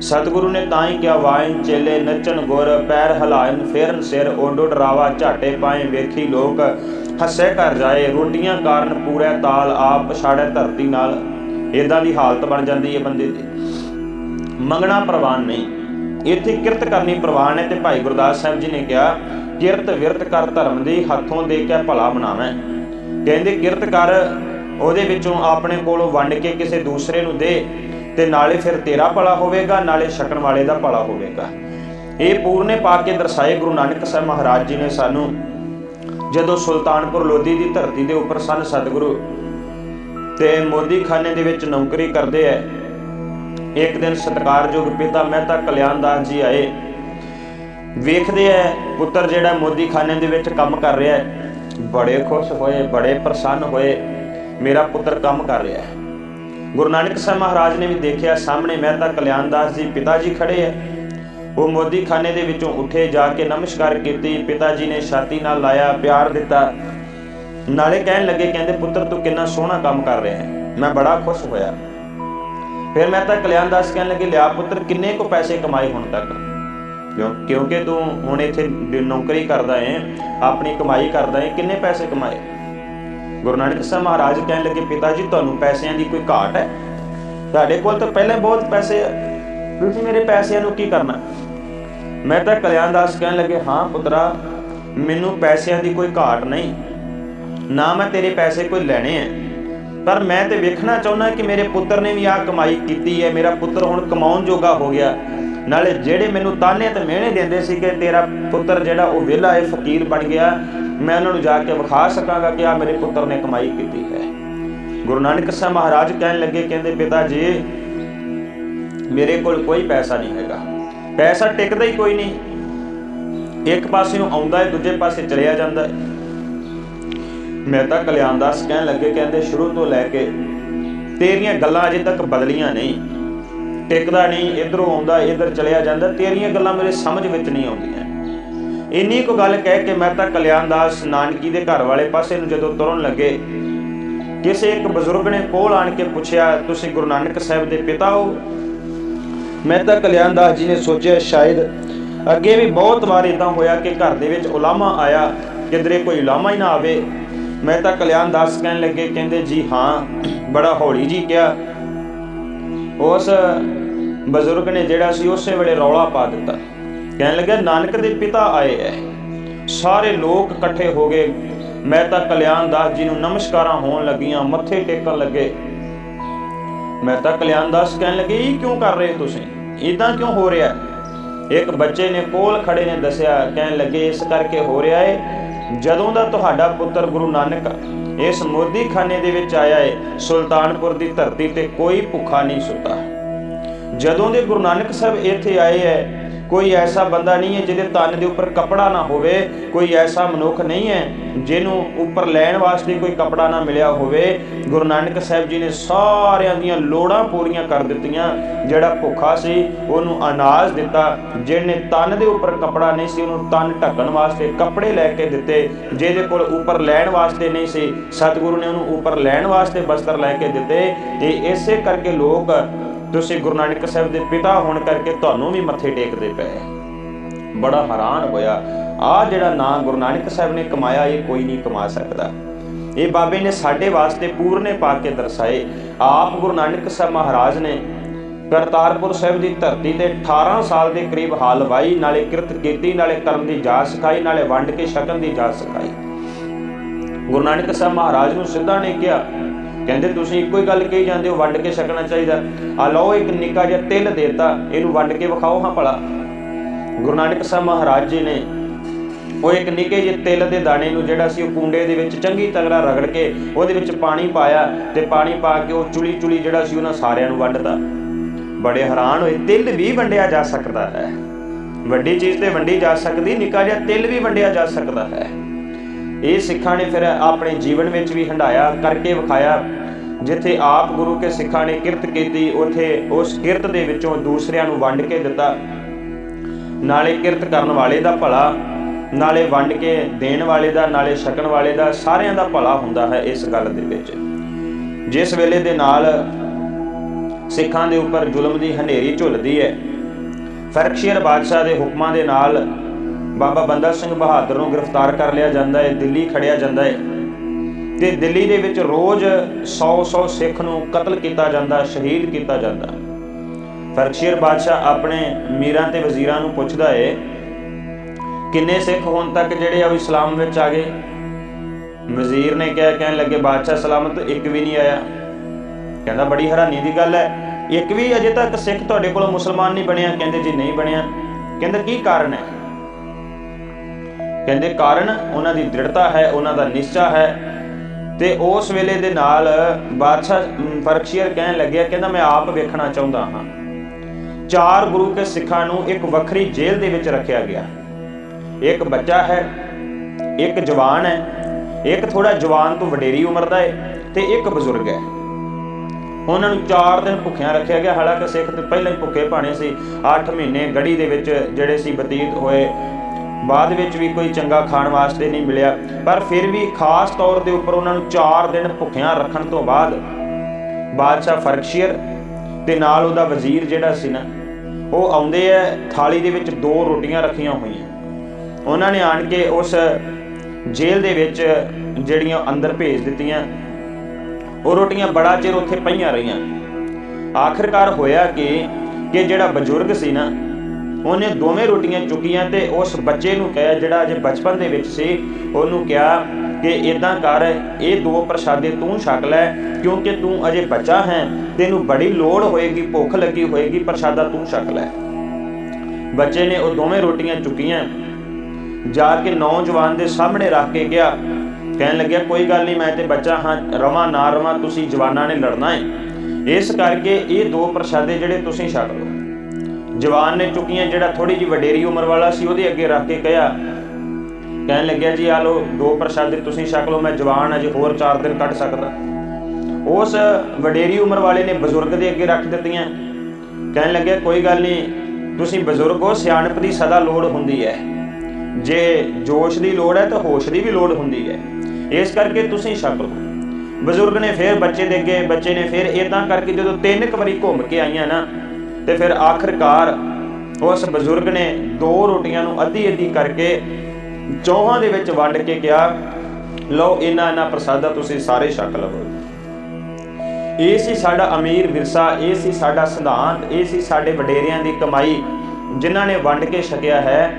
ਸਤਿਗੁਰੂ ਨੇ ਤਾਂ ਹੀ ਕਿਹਾ ਵਾਇਨ ਚੇਲੇ ਨੱਚਣ ਗੁਰ, ਪੈਰ ਹਲਾਇਨ ਫੇਰਨ ਸਿਰ, ਓਡੋ ਡਰਾਵਾ ਝਾਟੇ ਪਾਏ ਵੇਖੀ ਲੋਕ, ਹੱਸੇ ਕਰ ਜਾਏ, ਰੋਟੀਆਂ ਕਾਰਨ ਪੂਰਾ ਤਾਲ ਆਪ ਪਛਾੜੈ ਧਰਤੀ ਨਾਲ। ਇਦਾਂ ਦੀ ਹਾਲਤ ਬਣ ਜਾਂਦੀ ਹੈ ਬੰਦੇ ਦੀ। ਮੰਗਣਾ ਪ੍ਰਵਾਨ ਨਹੀਂ। ਇੱਥੇ ਕਿਰਤ ਕਰਨੀ ਪ੍ਰਵਾਨ ਹੈ ਤੇ ਭਾਈ ਗੁਰਦਾਸ ਸਾਹਿਬ ਜੀ ਨੇ ਕਿਹਾ, ਕਿਰਤ ਵਿਰਤ ਕਰ ਧਰਮ ਦੀ ਹੱਥੋਂ ਦੇ ਕੇ ਭਲਾ ਬਣਾਵੇਂ। ਕਹਿੰਦੇ ਕਿਰਤ ਕਰ, ਉਹਦੇ ਵਿੱਚੋਂ ਆਪਣੇ ਕੋਲੋਂ ਵੰਡ ਕੇ ਕਿਸੇ ਦੂਸਰੇ ਨੂੰ ਦੇ, ਤੇ ਨਾਲੇ ਫਿਰ ਤੇਰਾ ਭਲਾ ਹੋਵੇਗਾ, ਨਾਲੇ ਛਕਣ ਵਾਲੇ ਦਾ ਭਲਾ ਹੋਵੇਗਾ। ਇਹ ਪੂਰਨੇ ਪਾ ਕੇ ਦਰਸਾਏ ਗੁਰੂ ਨਾਨਕ ਸਾਹਿਬ ਮਹਾਰਾਜ ਜੀ ਨੇ ਸਾਨੂੰ, ਜਦੋਂ ਸੁਲਤਾਨਪੁਰ ਲੋਧੀ ਦੀ ਧਰਤੀ ਦੇ ਉੱਪਰ ਸਨ ਸਤਿਗੁਰੂ ਤੇ ਮੋਦੀ ਖਾਨੇ ਦੇ ਵਿੱਚ ਨੌਕਰੀ ਕਰਦੇ ਐ ਇੱਕ ਦਿਨ ਸਤਿਕਾਰਯੋਗ ਪਿਤਾ ਮਹਿਤਾ ਕਲਿਆਣ ਦਾਸ ਜੀ ਆਏ। ਵੇਖਦੇ ਐ, ਪੁੱਤਰ ਜਿਹੜਾ ਮੋਦੀ ਦੇ ਵਿੱਚ ਕੰਮ ਕਰ ਰਿਹਾ ਹੈ ਬੜੇ ਖੁਸ਼ ਹੋਏ, ਬੜੇ ਪ੍ਰਸੰਨ ਹੋਏ, ਮੇਰਾ ਪੁੱਤਰ ਕੰਮ ਕਰ ਰਿਹਾ ਹੈ ਗੁਰੂ ਨਾਨਕ ਸਾਹਿਬ ਮਹਾਰਾਜ ਨੇ ਵੀ ਦੇਖਿਆ, ਸਾਹਮਣੇ ਮਹਿਤਾ ਕਲਿਆਣ ਦਾਸ ਜੀ ਪਿਤਾ ਜੀ ਖੜੇ ਐ। ਉਹ ਮੋਦੀਖਾਨੇ ਦੇ ਵਿੱਚੋਂ ਉੱਠੇ, ਜਾ ਕੇ ਨਮਸਕਾਰ ਕੀਤੀ। ਪਿਤਾ ਜੀ ਨੇ ਛਾਤੀ ਨਾਲ ਲਾਇਆ, ਪਿਆਰ ਦਿੱਤਾ। ਨਾਲੇ ਕਹਿਣ ਲੱਗੇ, ਕਹਿੰਦੇ, ਪੁੱਤਰ, ਤੂੰ ਕਿੰਨਾ ਸੋਹਣਾ ਕੰਮ ਕਰ ਰਿਹਾ ਹੈ ਮੈਂ ਬੜਾ ਖੁਸ਼ ਹੋਇਆ। ਫਿਰ ਮੈਂ ਤਾਂ ਕਲਿਆਣ ਦਾਸ ਕਹਿਣ ਲੱਗੇ, ਲਿਆ ਪੁੱਤਰ, ਕਿੰਨੇ ਕੁ ਪੈਸੇ ਕਮਾਏ ਹੁਣ ਤੱਕ? ਕਿਉਂ? ਕਿਉਂਕਿ ਤੂੰ ਹੁਣ ਇੱਥੇ ਨੌਕਰੀ ਕਰਦਾ ਹੈ ਆਪਣੀ ਕਮਾਈ ਕਰਦਾ ਹੈ ਕਿੰਨੇ ਪੈਸੇ ਕਮਾਏ? ਗੁਰੂ ਨਾਨਕ ਸਾਹਿਬ ਮਹਾਰਾਜ ਕਹਿਣ ਲੱਗੇ, ਪਿਤਾ ਜੀ, ਤੁਹਾਨੂੰ ਪੈਸਿਆਂ ਦੀ ਕੋਈ ਘਾਟ ਹੈ? ਤੁਹਾਡੇ ਕੋਲ ਤਾਂ ਪਹਿਲੇ ਬਹੁਤ ਪੈਸੇ ਆ। ਤੁਸੀਂ ਮੇਰੇ ਪੈਸਿਆਂ ਨੂੰ ਕੀ ਕਰਨਾ? ਮੈਂ ਤਾਂ ਕਲਿਆਣ ਦਾਸ ਕਹਿਣ ਲੱਗੇ, ਹਾਂ ਪੁੱਤਰਾ, ਮੈਨੂੰ ਪੈਸਿਆਂ ਦੀ ਕੋਈ ਘਾਟ ਨਹੀਂ। ਨਾ ਮੈਂ ਤੇਰੇ ਪੈਸੇ ਕੋਈ ਲੈਣੇ ਆ ਪਰ ਮੈਂ ਤੇ ਵੇਖਣਾ ਚਾਹੁੰਦਾ ਕਿ ਮੇਰੇ ਪੁੱਤਰ ਨੇ ਵੀ ਆਹ ਕਮਾਈ ਕੀਤੀ ਹੈ, ਮੇਰਾ ਪੁੱਤਰ ਹੁਣ ਕਮਾਉਣ ਜੋਗਾ ਹੋ ਗਿਆ। ਨਾਲੇ ਜਿਹੜੇ ਮੈਨੂੰ ਤਾਨੇ ਤੇ ਮਿਹਣੇ ਦਿੰਦੇ ਸੀ ਕਿ ਤੇਰਾ ਪੁੱਤਰ ਜਿਹੜਾ ਉਹ ਵਿਹਲਾ ਹੈ, ਫਕੀਰ ਬਣ ਗਿਆ। ਮੈਂ ਉਹਨਾਂ ਨੂੰ ਜਾ ਕੇ ਵਿਖਾ ਸਕਾਂਗਾ ਕਿ ਆ ਮੇਰੇ ਪੁੱਤਰ ਨੇ ਕਮਾਈ ਕੀਤੀ ਹੈ। ਗੁਰੂ ਨਾਨਕ ਸਾਹਿਬ ਮਹਾਰਾਜ ਕਹਿਣ ਲੱਗੇ, ਕਹਿੰਦੇ, ਪਿਤਾ ਜੀ, ਮੇਰੇ ਕੋਲ ਕੋਈ ਪੈਸਾ ਨਹੀਂ ਹੈਗਾ। ਪੈਸਾ ਟਿਕਦਾ ਹੀ ਕੋਈ ਨਹੀਂ। ਇੱਕ ਪਾਸੇ ਨੂੰ ਆਉਂਦਾ ਹੈ, ਦੂਜੇ ਪਾਸੇ ਚਲਿਆ ਜਾਂਦਾ ਹੈ। ਮੈਂ ਤਾਂ ਕਲਿਆਣ ਦਾਸ ਕਹਿਣ ਲੱਗੇ, ਕਹਿੰਦੇ ਸ਼ੁਰੂ ਤੋਂ ਲੈ ਕੇ ਤੇਰੀਆਂ ਗੱਲਾਂ ਅਜੇ ਤੱਕ ਬਦਲੀਆਂ ਨਹੀਂ। ਟਿਕਦਾ ਨਹੀਂ, ਇਧਰੋਂ ਆਉਂਦਾ, ਇਧਰ ਚਲਿਆ ਜਾਂਦਾ, ਤੇਰੀਆਂ ਗੱਲਾਂ ਮੇਰੇ ਸਮਝ ਵਿੱਚ ਨਹੀਂ ਆਉਂਦੀਆਂ। ਇੰਨੀ ਕੁ ਗੱਲ ਕਹਿ ਕੇ ਮੈਂ ਤਾਂ ਕਲਿਆਣ ਦਾਸ ਨਾਨਕੀ ਦੇ ਘਰ ਵਾਲੇ ਪਾਸੇ ਨੂੰ ਜਦੋਂ ਤੁਰਨ ਲੱਗੇ, ਕਿਸੇ ਇੱਕ ਬਜ਼ੁਰਗ ਨੇ ਕੋਲ ਆਣ ਕੇ ਪੁੱਛਿਆ, ਤੁਸੀਂ ਗੁਰੂ ਨਾਨਕ ਸਾਹਿਬ ਦੇ ਪਿਤਾ ਹੋ? ਮੈਂ ਤਾਂ ਕਲਿਆਣ ਦਾਸ ਜੀ ਨੇ ਸੋਚਿਆ, ਸ਼ਾਇਦ ਅੱਗੇ ਵੀ ਬਹੁਤ ਵਾਰ ਇਦਾਂ ਹੋਇਆ ਕਿ ਘਰ ਦੇ ਵਿੱਚ ਉਲਾਮਾ ਆਇਆ, ਕਿਧਰੇ ਕੋਈ ਉਲਾਮਾ ਹੀ ਨਾ ਆਵੇ। ਮੈਂ ਤਾਂ ਕਲਿਆਣ ਦਾਸ ਕਹਿਣ ਲੱਗੇ, ਕਹਿੰਦੇ, ਜੀ ਹਾਂ, ਬੜਾ ਹੌਲੀ ਜੀ ਕਿਹਾ। ਉਸ ਬਜ਼ੁਰਗ ਨੇ ਜਿਹੜਾ ਸੀ ਉਸੇ ਵੇਲੇ ਰੌਲਾ ਪਾ ਦਿੱਤਾ। ਕਹਿਣ ਲੱਗਾ, ਨਾਨਕ ਦੇ ਪਿਤਾ ਆਏ ਐ। ਸਾਰੇ ਲੋਕ ਇਕੱਠੇ ਹੋ ਗਏ। ਮੈਂ ਤਾਂ ਕਲਿਆਣ ਦਾਸ ਜੀ ਨੂੰ ਨਮਸਕਾਰਾਂ ਹੋਣ ਲੱਗੀਆਂ, ਮੱਥੇ ਟੇਕਣ ਲੱਗੇ। ਮੈਂ ਤਾਂ ਕਲਿਆਣ ਦਾਸ ਕਹਿਣ ਲੱਗੇ, ਇਹ ਕਿਉਂ ਕਰ ਰਹੇ ਤੁਸੀਂ? ਇਦਾਂ ਕਿਉਂ ਹੋ ਰਿਹਾ? ਇੱਕ ਬੱਚੇ ਨੇ ਕੋਲ ਖੜੇ ਨੇ ਦੱਸਿਆ, ਕਹਿਣ ਲੱਗੇ, ਇਸ ਕਰਕੇ ਹੋ ਰਿਹਾ ਏ ਜਦੋਂ ਦਾ ਤੁਹਾਡਾ ਪੁੱਤਰ ਗੁਰੂ ਨਾਨਕ ਇਸ ਮੋਦੀਖਾਨੇ ਦੇ ਵਿੱਚ ਆਇਆ ਏ, ਸੁਲਤਾਨਪੁਰ ਦੀ ਧਰਤੀ ਤੇ ਕੋਈ ਭੁੱਖਾ ਨਹੀਂ ਸੁੱਤਾ। ਜਦੋਂ ਦੇ ਗੁਰੂ ਨਾਨਕ ਸਾਹਿਬ ਇੱਥੇ ਆਏ ਐ ਕੋਈ ਐਸਾ ਬੰਦਾ ਨਹੀਂ ਹੈ ਜਿਹਦੇ ਤਨ ਦੇ ਉੱਪਰ ਕਪੜਾ ਨਾ ਹੋਵੇ, ਕੋਈ ਐਸਾ ਮਨੁੱਖ ਨਹੀਂ ਹੈ ਜਿਹਨੂੰ ਉੱਪਰ ਲੈਣ ਵਾਸਤੇ ਕੋਈ ਕਪੜਾ ਨਾ ਮਿਲਿਆ ਹੋਵੇ। ਗੁਰੂ ਨਾਨਕ ਸਾਹਿਬ ਜੀ ਨੇ ਸਾਰਿਆਂ ਦੀਆਂ ਲੋੜਾਂ ਪੂਰੀਆਂ ਕਰ ਦਿੱਤੀਆਂ। ਜਿਹੜਾ ਭੁੱਖਾ ਸੀ, ਉਹਨੂੰ ਅਨਾਜ ਦਿੱਤਾ। ਜਿਹਨੇ ਤਨ ਦੇ ਉੱਪਰ ਕਪੜਾ ਨਹੀਂ ਸੀ, ਉਹਨੂੰ ਤਨ ਢੱਕਣ ਵਾਸਤੇ ਕੱਪੜੇ ਲੈ ਕੇ ਦਿੱਤੇ। ਜਿਹਦੇ ਕੋਲ ਉੱਪਰ ਲੈਣ ਵਾਸਤੇ ਨਹੀਂ ਸੀ, ਸਤਿਗੁਰੂ ਨੇ ਉਹਨੂੰ ਉੱਪਰ ਲੈਣ ਵਾਸਤੇ ਬਸਤਰ ਲੈ ਕੇ ਦਿੱਤੇ। ਇਹ ਇਸੇ ਕਰਕੇ ਲੋਕ ਤੁਸੀਂ ਗੁਰੂ ਨਾਨਕ ਸਾਹਿਬ ਦੇ ਪਿਤਾ ਹੋਣ ਕਰਕੇ ਤੁਹਾਨੂੰ ਵੀ ਮੱਥੇ ਟੇਕਦੇ ਪਏ। ਬੜਾ ਹੈਰਾਨ ਹੋਇਆ। ਆ ਜਿਹੜਾ ਨਾਂ ਗੁਰੂ ਨਾਨਕ ਸਾਹਿਬ ਨੇ ਕਮਾਇਆ, ਇਹ ਕੋਈ ਨਹੀਂ ਕਮਾ ਸਕਦਾ। ਇਹ ਬਾਬੇ ਨੇ ਸਾਡੇ ਵਾਸਤੇ ਪੂਰਨੇ ਪਾ ਕੇ ਦਰਸਾਏ। ਆਪ ਗੁਰੂ ਨਾਨਕ ਸਾਹਿਬ ਮਹਾਰਾਜ ਨੇ ਕਰਤਾਰਪੁਰ ਸਾਹਿਬ ਦੀ ਧਰਤੀ ਤੇ 18 ਸਾਲ ਦੇ ਕਰੀਬ ਹਾਲਵਾਈ ਨਾਲੇ ਕਿਰਤ ਕੀਤੀ, ਨਾਲੇ ਕਰਨ ਦੀ ਜਾਚ ਸਿਖਾਈ, ਨਾਲੇ ਵੰਡ ਕੇ ਛਕਣ ਦੀ ਜਾਚ ਸਿਖਾਈ। ਗੁਰੂ ਨਾਨਕ ਸਾਹਿਬ ਮਹਾਰਾਜ ਨੂੰ ਸਿੱਧਾ ਨੇ ਕਿਹਾ ਕਹਿੰਦੇ ਤੁਸੀਂ ਇੱਕੋ ਹੀ ਗੱਲ ਕਹੀ ਜਾਂਦੇ ਹੋ, ਵੰਡ ਕੇ ਛਕਣਾ ਚਾਹੀਦਾ। ਆ ਲਓ ਇੱਕ ਨਿੱਕਾ ਜਿਹਾ ਤਿਲ ਦੇਤਾ, ਇਹਨੂੰ ਵੰਡ ਕੇ ਵਿਖਾਓ ਹਾਂ ਭਲਾ। ਗੁਰੂ ਨਾਨਕ ਸਾਹਿਬ ਮਹਾਰਾਜ ਜੀ ਨੇ ਉਹ ਇੱਕ ਨਿੱਕੇ ਜਿਹੇ ਤਿਲ ਦੇ ਦਾਣੇ ਨੂੰ ਜਿਹੜਾ ਸੀ ਉਹ ਕੁੰਡੇ ਦੇ ਵਿੱਚ ਚੰਗੀ ਤਰ੍ਹਾਂ ਰਗੜ ਕੇ ਉਹਦੇ ਵਿੱਚ ਪਾਣੀ ਪਾਇਆ ਤੇ ਪਾਣੀ ਪਾ ਕੇ ਉਹ ਚੁਲੀ ਚੁਲੀ ਜਿਹੜਾ ਸੀ ਉਹਨਾਂ ਸਾਰਿਆਂ ਨੂੰ ਵੰਡਦਾ ਬੜੇ ਹੈਰਾਨ ਹੋਏ, ਤਿਲ ਵੀ ਵੰਡਿਆ ਜਾ ਸਕਦਾ ਹੈ। ਵੱਡੀ ਚੀਜ਼ ਤੇ ਵੰਡੀ ਜਾ ਸਕਦੀ, ਨਿੱਕਾ ਜਿਹਾ ਤਿਲ ਵੀ ਵੰਡਿਆ ਜਾ ਸਕਦਾ ਹੈ। ਇਹ ਸਿੱਖਾਂ ਨੇ ਫਿਰ ਆਪਣੇ ਜੀਵਨ ਵਿੱਚ ਵੀ ਹੰਡਾਇਆ ਕਰਕੇ ਵਿਖਾਇਆ, ਜਿੱਥੇ ਆਪ ਗੁਰੂ ਕੇ ਸਿੱਖਾਂ ਨੇ ਕਿਰਤ ਕੀਤੀ, ਉਥੇ ਉਸ ਕਿਰਤ ਦੇ ਵਿੱਚੋਂ ਦੂਸਰਿਆਂ ਨੂੰ ਵੰਡ ਕੇ ਦਿੱਤਾ। ਨਾਲੇ ਕਿਰਤ ਕਰਨ ਵਾਲੇ ਦਾ ਭਲਾ, ਨਾਲੇ ਵੰਡ ਕੇ ਦੇਣ ਵਾਲੇ ਦਾ, ਨਾਲੇ ਛਕਣ ਵਾਲੇ ਦਾ, ਸਾਰਿਆਂ ਦਾ ਭਲਾ ਹੁੰਦਾ ਹੈ ਇਸ ਗੱਲ ਦੇ ਵਿੱਚ। ਜਿਸ ਵੇਲੇ ਦੇ ਨਾਲ ਸਿੱਖਾਂ ਦੇ ਉੱਪਰ ਜ਼ੁਲਮ ਦੀ ਹਨੇਰੀ ਝੁੱਲਦੀ ਹੈ ਫਰਕਸ਼ੀਅਰ ਬਾਦਸ਼ਾਹ ਦੇ ਹੁਕਮਾਂ ਦੇ ਨਾਲ ਬਾਬਾ ਬੰਦਾ ਸਿੰਘ ਬਹਾਦਰ ਨੂੰ ਗ੍ਰਿਫਤਾਰ ਕਰ ਲਿਆ ਜਾਂਦਾ ਹੈ, ਦਿੱਲੀ ਖੜਿਆ ਜਾਂਦਾ ਹੈ। ਤੇ ਦਿੱਲੀ ਦੇ ਵਿੱਚ ਰੋਜ਼ 100-100 ਸਿੱਖ ਨੂੰ ਕਤਲ ਕੀਤਾ ਜਾਂਦਾ, ਸ਼ਹੀਦ ਕੀਤਾ ਜਾਂਦਾ। ਫਰਕਸ਼ੀਅਰ ਬਾਦਸ਼ਾਹ ਆਪਣੇ ਮੀਰਾਂ ਤੇ ਵਜ਼ੀਰਾਂ ਨੂੰ ਪੁੱਛਦਾ ਏ, ਕਿੰਨੇ ਸਿੱਖ ਹੁਣ ਤੱਕ ਜਿਹੜੇ ਆ ਉਹ ਇਸਲਾਮ ਵਿੱਚ ਆ ਗਏ? ਵਜ਼ੀਰ ਨੇ ਕਿਹਾ, ਕਹਿਣ ਲੱਗੇ, ਬਾਦਸ਼ਾਹ ਸਲਾਮਤ ਇੱਕ ਵੀ ਨਹੀਂ ਆਇਆ। ਕਹਿੰਦਾ, ਬੜੀ ਹੈਰਾਨੀ ਦੀ ਗੱਲ ਹੈ। ਇੱਕ ਵੀ ਅਜੇ ਤੱਕ ਸਿੱਖ ਤੁਹਾਡੇ ਕੋਲੋਂ ਮੁਸਲਮਾਨ ਨਹੀਂ ਬਣਿਆ, ਕਹਿੰਦੇ ਜੀ ਨਹੀਂ ਬਣਿਆ। ਕਹਿੰਦਾ, ਕੀ ਕਾਰਨ ਹੈ? ਕਹਿੰਦੇ ਕਾਰਨ ਉਹਨਾਂ ਦੀ ਦ੍ਰਿੜਤਾ ਹੈ, ਉਹਨਾਂ ਦਾ ਨਿਸ਼ਚਾ ਹੈ। ਤੇ ਉਸ ਵੇਲੇ ਦੇ ਨਾਲ ਬਾਦਸ਼ਾਹ ਫਰਕਸ਼ੀਅਰ ਕਹਿਣ ਲੱਗਿਆ, ਕਹਿੰਦਾ, ਮੈਂ ਆਪ ਵੇਖਣਾ ਚਾਹੁੰਦਾ ਹਾਂ। ਚਾਰ ਗੁਰੂ ਕੇ ਸਿੱਖਾਂ ਨੂੰ ਇੱਕ ਵੱਖਰੀ ਜੇਲ੍ਹ ਦੇ ਵਿੱਚ ਰੱਖਿਆ ਗਿਆ। ਇੱਕ ਬੱਚਾ ਹੈ, ਇੱਕ ਜਵਾਨ ਹੈ, ਇੱਕ ਥੋੜਾ ਜਵਾਨ ਤੋਂ ਵਡੇਰੀ ਉਮਰ ਦਾ ਹੈ ਤੇ ਇੱਕ ਬਜ਼ੁਰਗ ਹੈ। ਉਹਨਾਂ ਨੂੰ 4 ਦਿਨ ਭੁੱਖਿਆਂ ਰੱਖਿਆ ਗਿਆ। ਹਾਲਾਂਕਿ ਸਿੱਖ ਤੇ ਪਹਿਲਾਂ ਹੀ ਭੁੱਖੇ ਭਾਣੇ ਸੀ। 8 ਮਹੀਨੇ ਗੜੀ ਦੇ ਵਿੱਚ ਜਿਹੜੇ ਸੀ ਬਤੀਤ ਹੋਏ ਬਾਅਦ ਵਿੱਚ ਵੀ ਕੋਈ ਚੰਗਾ ਖਾਣ ਵਾਸਤੇ ਨਹੀਂ ਮਿਲਿਆ, ਪਰ ਫਿਰ ਵੀ ਖਾਸ ਤੌਰ ਦੇ ਉੱਪਰ ਉਹਨਾਂ ਨੂੰ 4 ਦਿਨ ਭੁੱਖਿਆਂ ਰੱਖਣ ਤੋਂ ਬਾਅਦ ਬਾਦਸ਼ਾਹ ਫਰਕਸ਼ੀਅਰ ਤੇ ਨਾਲ ਉਹਦਾ ਵਜ਼ੀਰ ਜਿਹੜਾ ਸੀ ਨਾ, ਉਹ ਆਉਂਦੇ ਆ, ਥਾਲੀ ਦੇ ਵਿੱਚ ਦੋ ਰੋਟੀਆਂ ਰੱਖੀਆਂ ਹੋਈਆਂ। ਉਹਨਾਂ ਨੇ ਆਣ ਕੇ ਉਸ ਜੇਲ੍ਹ ਦੇ ਵਿੱਚ ਜਿਹੜੀਆਂ ਅੰਦਰ ਭੇਜ ਦਿੱਤੀਆਂ, ਉਹ ਰੋਟੀਆਂ ਬੜਾ ਚਿਰ ਉੱਥੇ ਪਈਆਂ ਰਹੀਆਂ। ਆਖਰਕਾਰ ਹੋਇਆ ਕਿ ਕਿ ਜਿਹੜਾ ਬਜ਼ੁਰਗ ਸੀ ਨਾ ਉਹਨੇ ਦੋਵੇਂ ਰੋਟੀਆਂ ਚੁੱਕੀਆਂ ਤੇ ਉਸ ਬੱਚੇ ਨੂੰ ਕਿਹਾ, ਜਿਹੜਾ ਅਜੇ ਬਚਪਨ ਦੇ ਵਿੱਚ ਸੀ, ਉਹਨੂੰ ਕਿਹਾ ਕਿ ਇਦਾਂ ਕਰ, ਇਹ ਦੋ ਪ੍ਰਸ਼ਾਦੇ ਤੂੰ ਛਕ ਲੈ, ਕਿਉਂਕਿ ਤੂੰ ਅਜੇ ਬੱਚਾ ਹੈ, ਤੈਨੂੰ ਬੜੀ ਲੋੜ ਹੋਏਗੀ, ਭੁੱਖ ਲੱਗੀ ਹੋਏਗੀ, ਪ੍ਰਸ਼ਾਦਾ ਤੂੰ ਛਕ ਲੈ। ਬੱਚੇ ਨੇ ਉਹ ਦੋਵੇਂ ਰੋਟੀਆਂ ਚੁੱਕੀਆਂ, ਜਾ ਕੇ ਨੌਜਵਾਨ ਦੇ ਸਾਹਮਣੇ ਰੱਖ ਕੇ ਗਿਆ ਕਹਿਣ ਲੱਗਿਆ, ਕੋਈ ਗੱਲ ਨਹੀਂ, ਮੈਂ ਤੇ ਬੱਚਾ ਹਾਂ, ਰਵਾਂ ਨਾ ਰਵਾਂ, ਤੁਸੀਂ ਜਵਾਨਾਂ ਨੇ ਲੜਨਾ ਹੈ ਇਸ ਕਰਕੇ ਇਹ ਦੋ ਪ੍ਰਸ਼ਾਦੇ ਜਿਹੜੇ ਤੁਸੀਂ ਛਕ ਲਓ। ਜਵਾਨ ਨੇ ਚੁੱਕੀਆਂ, ਜਿਹੜਾ ਥੋੜੀ ਜਿਹੀ ਵਡੇਰੀ ਉਮਰ ਵਾਲਾ ਸੀ, ਉਹਦੇ ਅੱਗੇ ਰੱਖ ਕੇ ਕਿਹਾ, ਕਹਿਣ ਲੱਗਿਆ, ਜੀ ਆ ਲਓ, ਦੋ ਪ੍ਰਸ਼ਾਦੇ ਤੁਸੀਂ ਛਕ ਲਓ, ਮੈਂ ਜਵਾਨ ਅਜੇ ਹੋਰ 4 ਦਿਨ ਕੱਢ ਸਕਦਾ। ਉਸ ਵਡੇਰੀ ਉਮਰ ਵਾਲੇ ਨੇ ਬਜ਼ੁਰਗ ਦੇ ਅੱਗੇ ਰੱਖ ਦਿੱਤੀਆਂ। ਕਹਿਣ ਲੱਗਿਆ, ਕੋਈ ਗੱਲ ਨਹੀਂ, ਤੁਸੀਂ ਬਜ਼ੁਰਗ ਹੋ, ਸਿਆਣਪ ਦੀ ਸਦਾ ਲੋੜ ਹੁੰਦੀ ਹੈ। ਜੇ ਜੋਸ਼ ਦੀ ਲੋੜ ਹੈ, ਤਾਂ ਹੋਸ਼ ਦੀ ਵੀ ਲੋੜ ਹੁੰਦੀ ਹੈ। ਇਸ ਕਰਕੇ ਤੁਸੀਂ ਛਕ ਲਓ। ਬਜ਼ੁਰਗ ਨੇ ਫਿਰ ਬੱਚੇ ਦੇ ਅੱਗੇ, ਬੱਚੇ ਨੇ ਫਿਰ ਇਦਾਂ ਕਰਕੇ ਜਦੋਂ ਤਿੰਨ ਕੁ ਵਾਰੀ ਘੁੰਮ ਕੇ ਆਈਆਂ ਨਾ ਤੇ ਫਿਰ ਆਖਰਕਾਰ ਉਸ ਬਜ਼ੁਰਗ ਨੇ ਦੋ ਰੋਟੀਆਂ ਨੂੰ ਅੱਧੀ ਅੱਧੀ ਕਰਕੇ ਚੌਹਾਂ ਦੇ ਵਿੱਚ ਵੰਡ ਕੇ ਕਿਹਾ, ਲਓ ਇਹਨਾਂ ਇਹਨਾਂ ਪ੍ਰਸਾਦਾ ਤੁਸੀਂ ਸਾਰੇ ਛਕ ਲਵੋ। ਇਹ ਸੀ ਸਾਡਾ ਅਮੀਰ ਵਿਰਸਾ, ਇਹ ਸੀ ਸਾਡਾ ਸਿਧਾਂਤ, ਇਹ ਸੀ ਸਾਡੇ ਵਡੇਰਿਆਂ ਦੀ ਕਮਾਈ, ਜਿਨ੍ਹਾਂ ਨੇ ਵੰਡ ਕੇ ਛਕਿਆ ਹੈ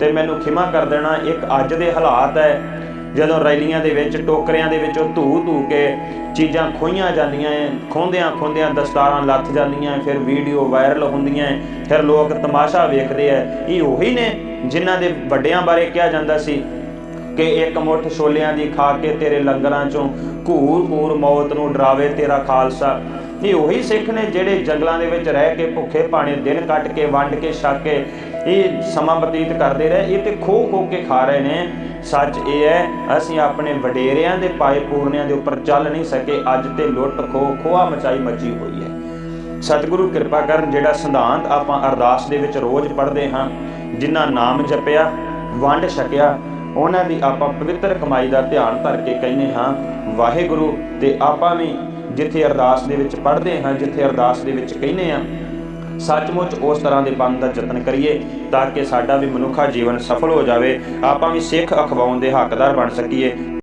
ਤੇ ਮੈਨੂੰ ਖਿਮਾ ਕਰ ਦੇਣਾ, ਇੱਕ ਅੱਜ ਦੇ ਹਾਲਾਤ ਹੈ। ਜਦੋਂ ਰੈਲੀਆਂ ਦੇ ਵਿੱਚ ਟੋਕਰਿਆਂ ਦੇ ਵਿੱਚੋਂ ਧੂ ਧੂ ਕੇ ਚੀਜ਼ਾਂ ਖੋਈਆਂ ਜਾਂਦੀਆਂ ਐ ਖੋਂਦਿਆਂ ਖੋਂਦਿਆਂ ਦਸਤਾਰਾਂ ਲੱਥ ਜਾਂਦੀਆਂ ਫਿਰ ਵੀਡੀਓ ਵਾਇਰਲ ਹੁੰਦੀਆਂ ਐ, ਫਿਰ ਲੋਕ ਤਮਾਸ਼ਾ ਵੇਖਦੇ ਐ। ਇਹ ਉਹੀ ਨੇ ਜਿਨ੍ਹਾਂ ਦੇ ਵੱਡਿਆਂ ਬਾਰੇ ਕਿਹਾ ਜਾਂਦਾ ਸੀ ਕਿ ਇੱਕ ਮੁੱਠ ਛੋਲਿਆਂ ਦੀ ਖਾ ਕੇ ਤੇਰੇ ਲੰਗਰਾਂ ਚੋਂ ਘੂਰ ਘੂਰ ਮੌਤ ਨੂੰ ਡਰਾਵੇ ਤੇਰਾ ਖਾਲਸਾ। ਇਹ ਉਹੀ ਸਿੱਖ ਨੇ ਜਿਹੜੇ ਜੰਗਲਾਂ ਦੇ ਵਿੱਚ ਰਹਿ ਕੇ ਭੁੱਖੇ ਭਾਣੇ ਦਿਨ ਕੱਟ ਕੇ ਵੰਡ ਕੇ ਛੱਕ ਕੇ ਇਹ ਸਮਾਂ ਬਤੀਤ ਕਰਦੇ ਰਹੇ ਇਹ ਤੇ ਖੋ ਖੋ ਕੇ ਖਾ ਰਹੇ ਨੇ। ਸੱਚ ਇਹ ਹੈ, ਅਸੀਂ ਆਪਣੇ ਵਡੇਰਿਆਂ ਦੇ ਪਾਏ ਪੂਰਨਿਆਂ ਦੇ ਉੱਪਰ ਚੱਲ ਨਹੀਂ ਸਕੇ, ਅੱਜ ਤੇ ਲੁੱਟ ਖੋ ਖੋਆ ਮਚਾਈ ਮੱਚੀ ਹੋਈ ਹੈ। ਸਤਿਗੁਰੂ ਕਿਰਪਾ ਕਰਨ, ਜਿਹੜਾ ਸਿਧਾਂਤ ਆਪਾਂ ਅਰਦਾਸ ਦੇ ਵਿੱਚ ਰੋਜ਼ ਪੜ੍ਹਦੇ ਹਾਂ, ਜਿਨ੍ਹਾਂ ਨਾਮ ਜਪਿਆ, ਵੰਡ ਛਕਿਆ, ਉਹਨਾਂ ਦੀ ਆਪਾਂ ਪਵਿੱਤਰ ਕਮਾਈ ਦਾ ਧਿਆਨ ਧਰ ਕੇ ਕਹਿੰਦੇ ਹਾਂ, ਵਾਹਿਗੁਰੂ, ਤੇ ਆਪਾਂ ਵੀ ਜਿੱਥੇ ਅਰਦਾਸ ਦੇ ਵਿੱਚ ਪੜ੍ਹਦੇ ਹਾਂ, ਜਿੱਥੇ ਅਰਦਾਸ ਦੇ ਵਿੱਚ ਕਹਿੰਦੇ ਹਾਂ ਸੱਚਮੁੱਚ ਉਸ ਤਰ੍ਹਾਂ ਦੇ ਬਣਨ ਦਾ ਯਤਨ ਕਰੀਏ ਤਾਂ ਕਿ ਸਾਡਾ ਵੀ ਮਨੁੱਖਾ ਜੀਵਨ ਸਫਲ ਹੋ ਜਾਵੇ। ਆਪਾਂ ਵੀ ਸਿੱਖ ਅਖਵਾਉਣ ਦੇ ਹੱਕਦਾਰ ਬਣ ਸਕੀਏ।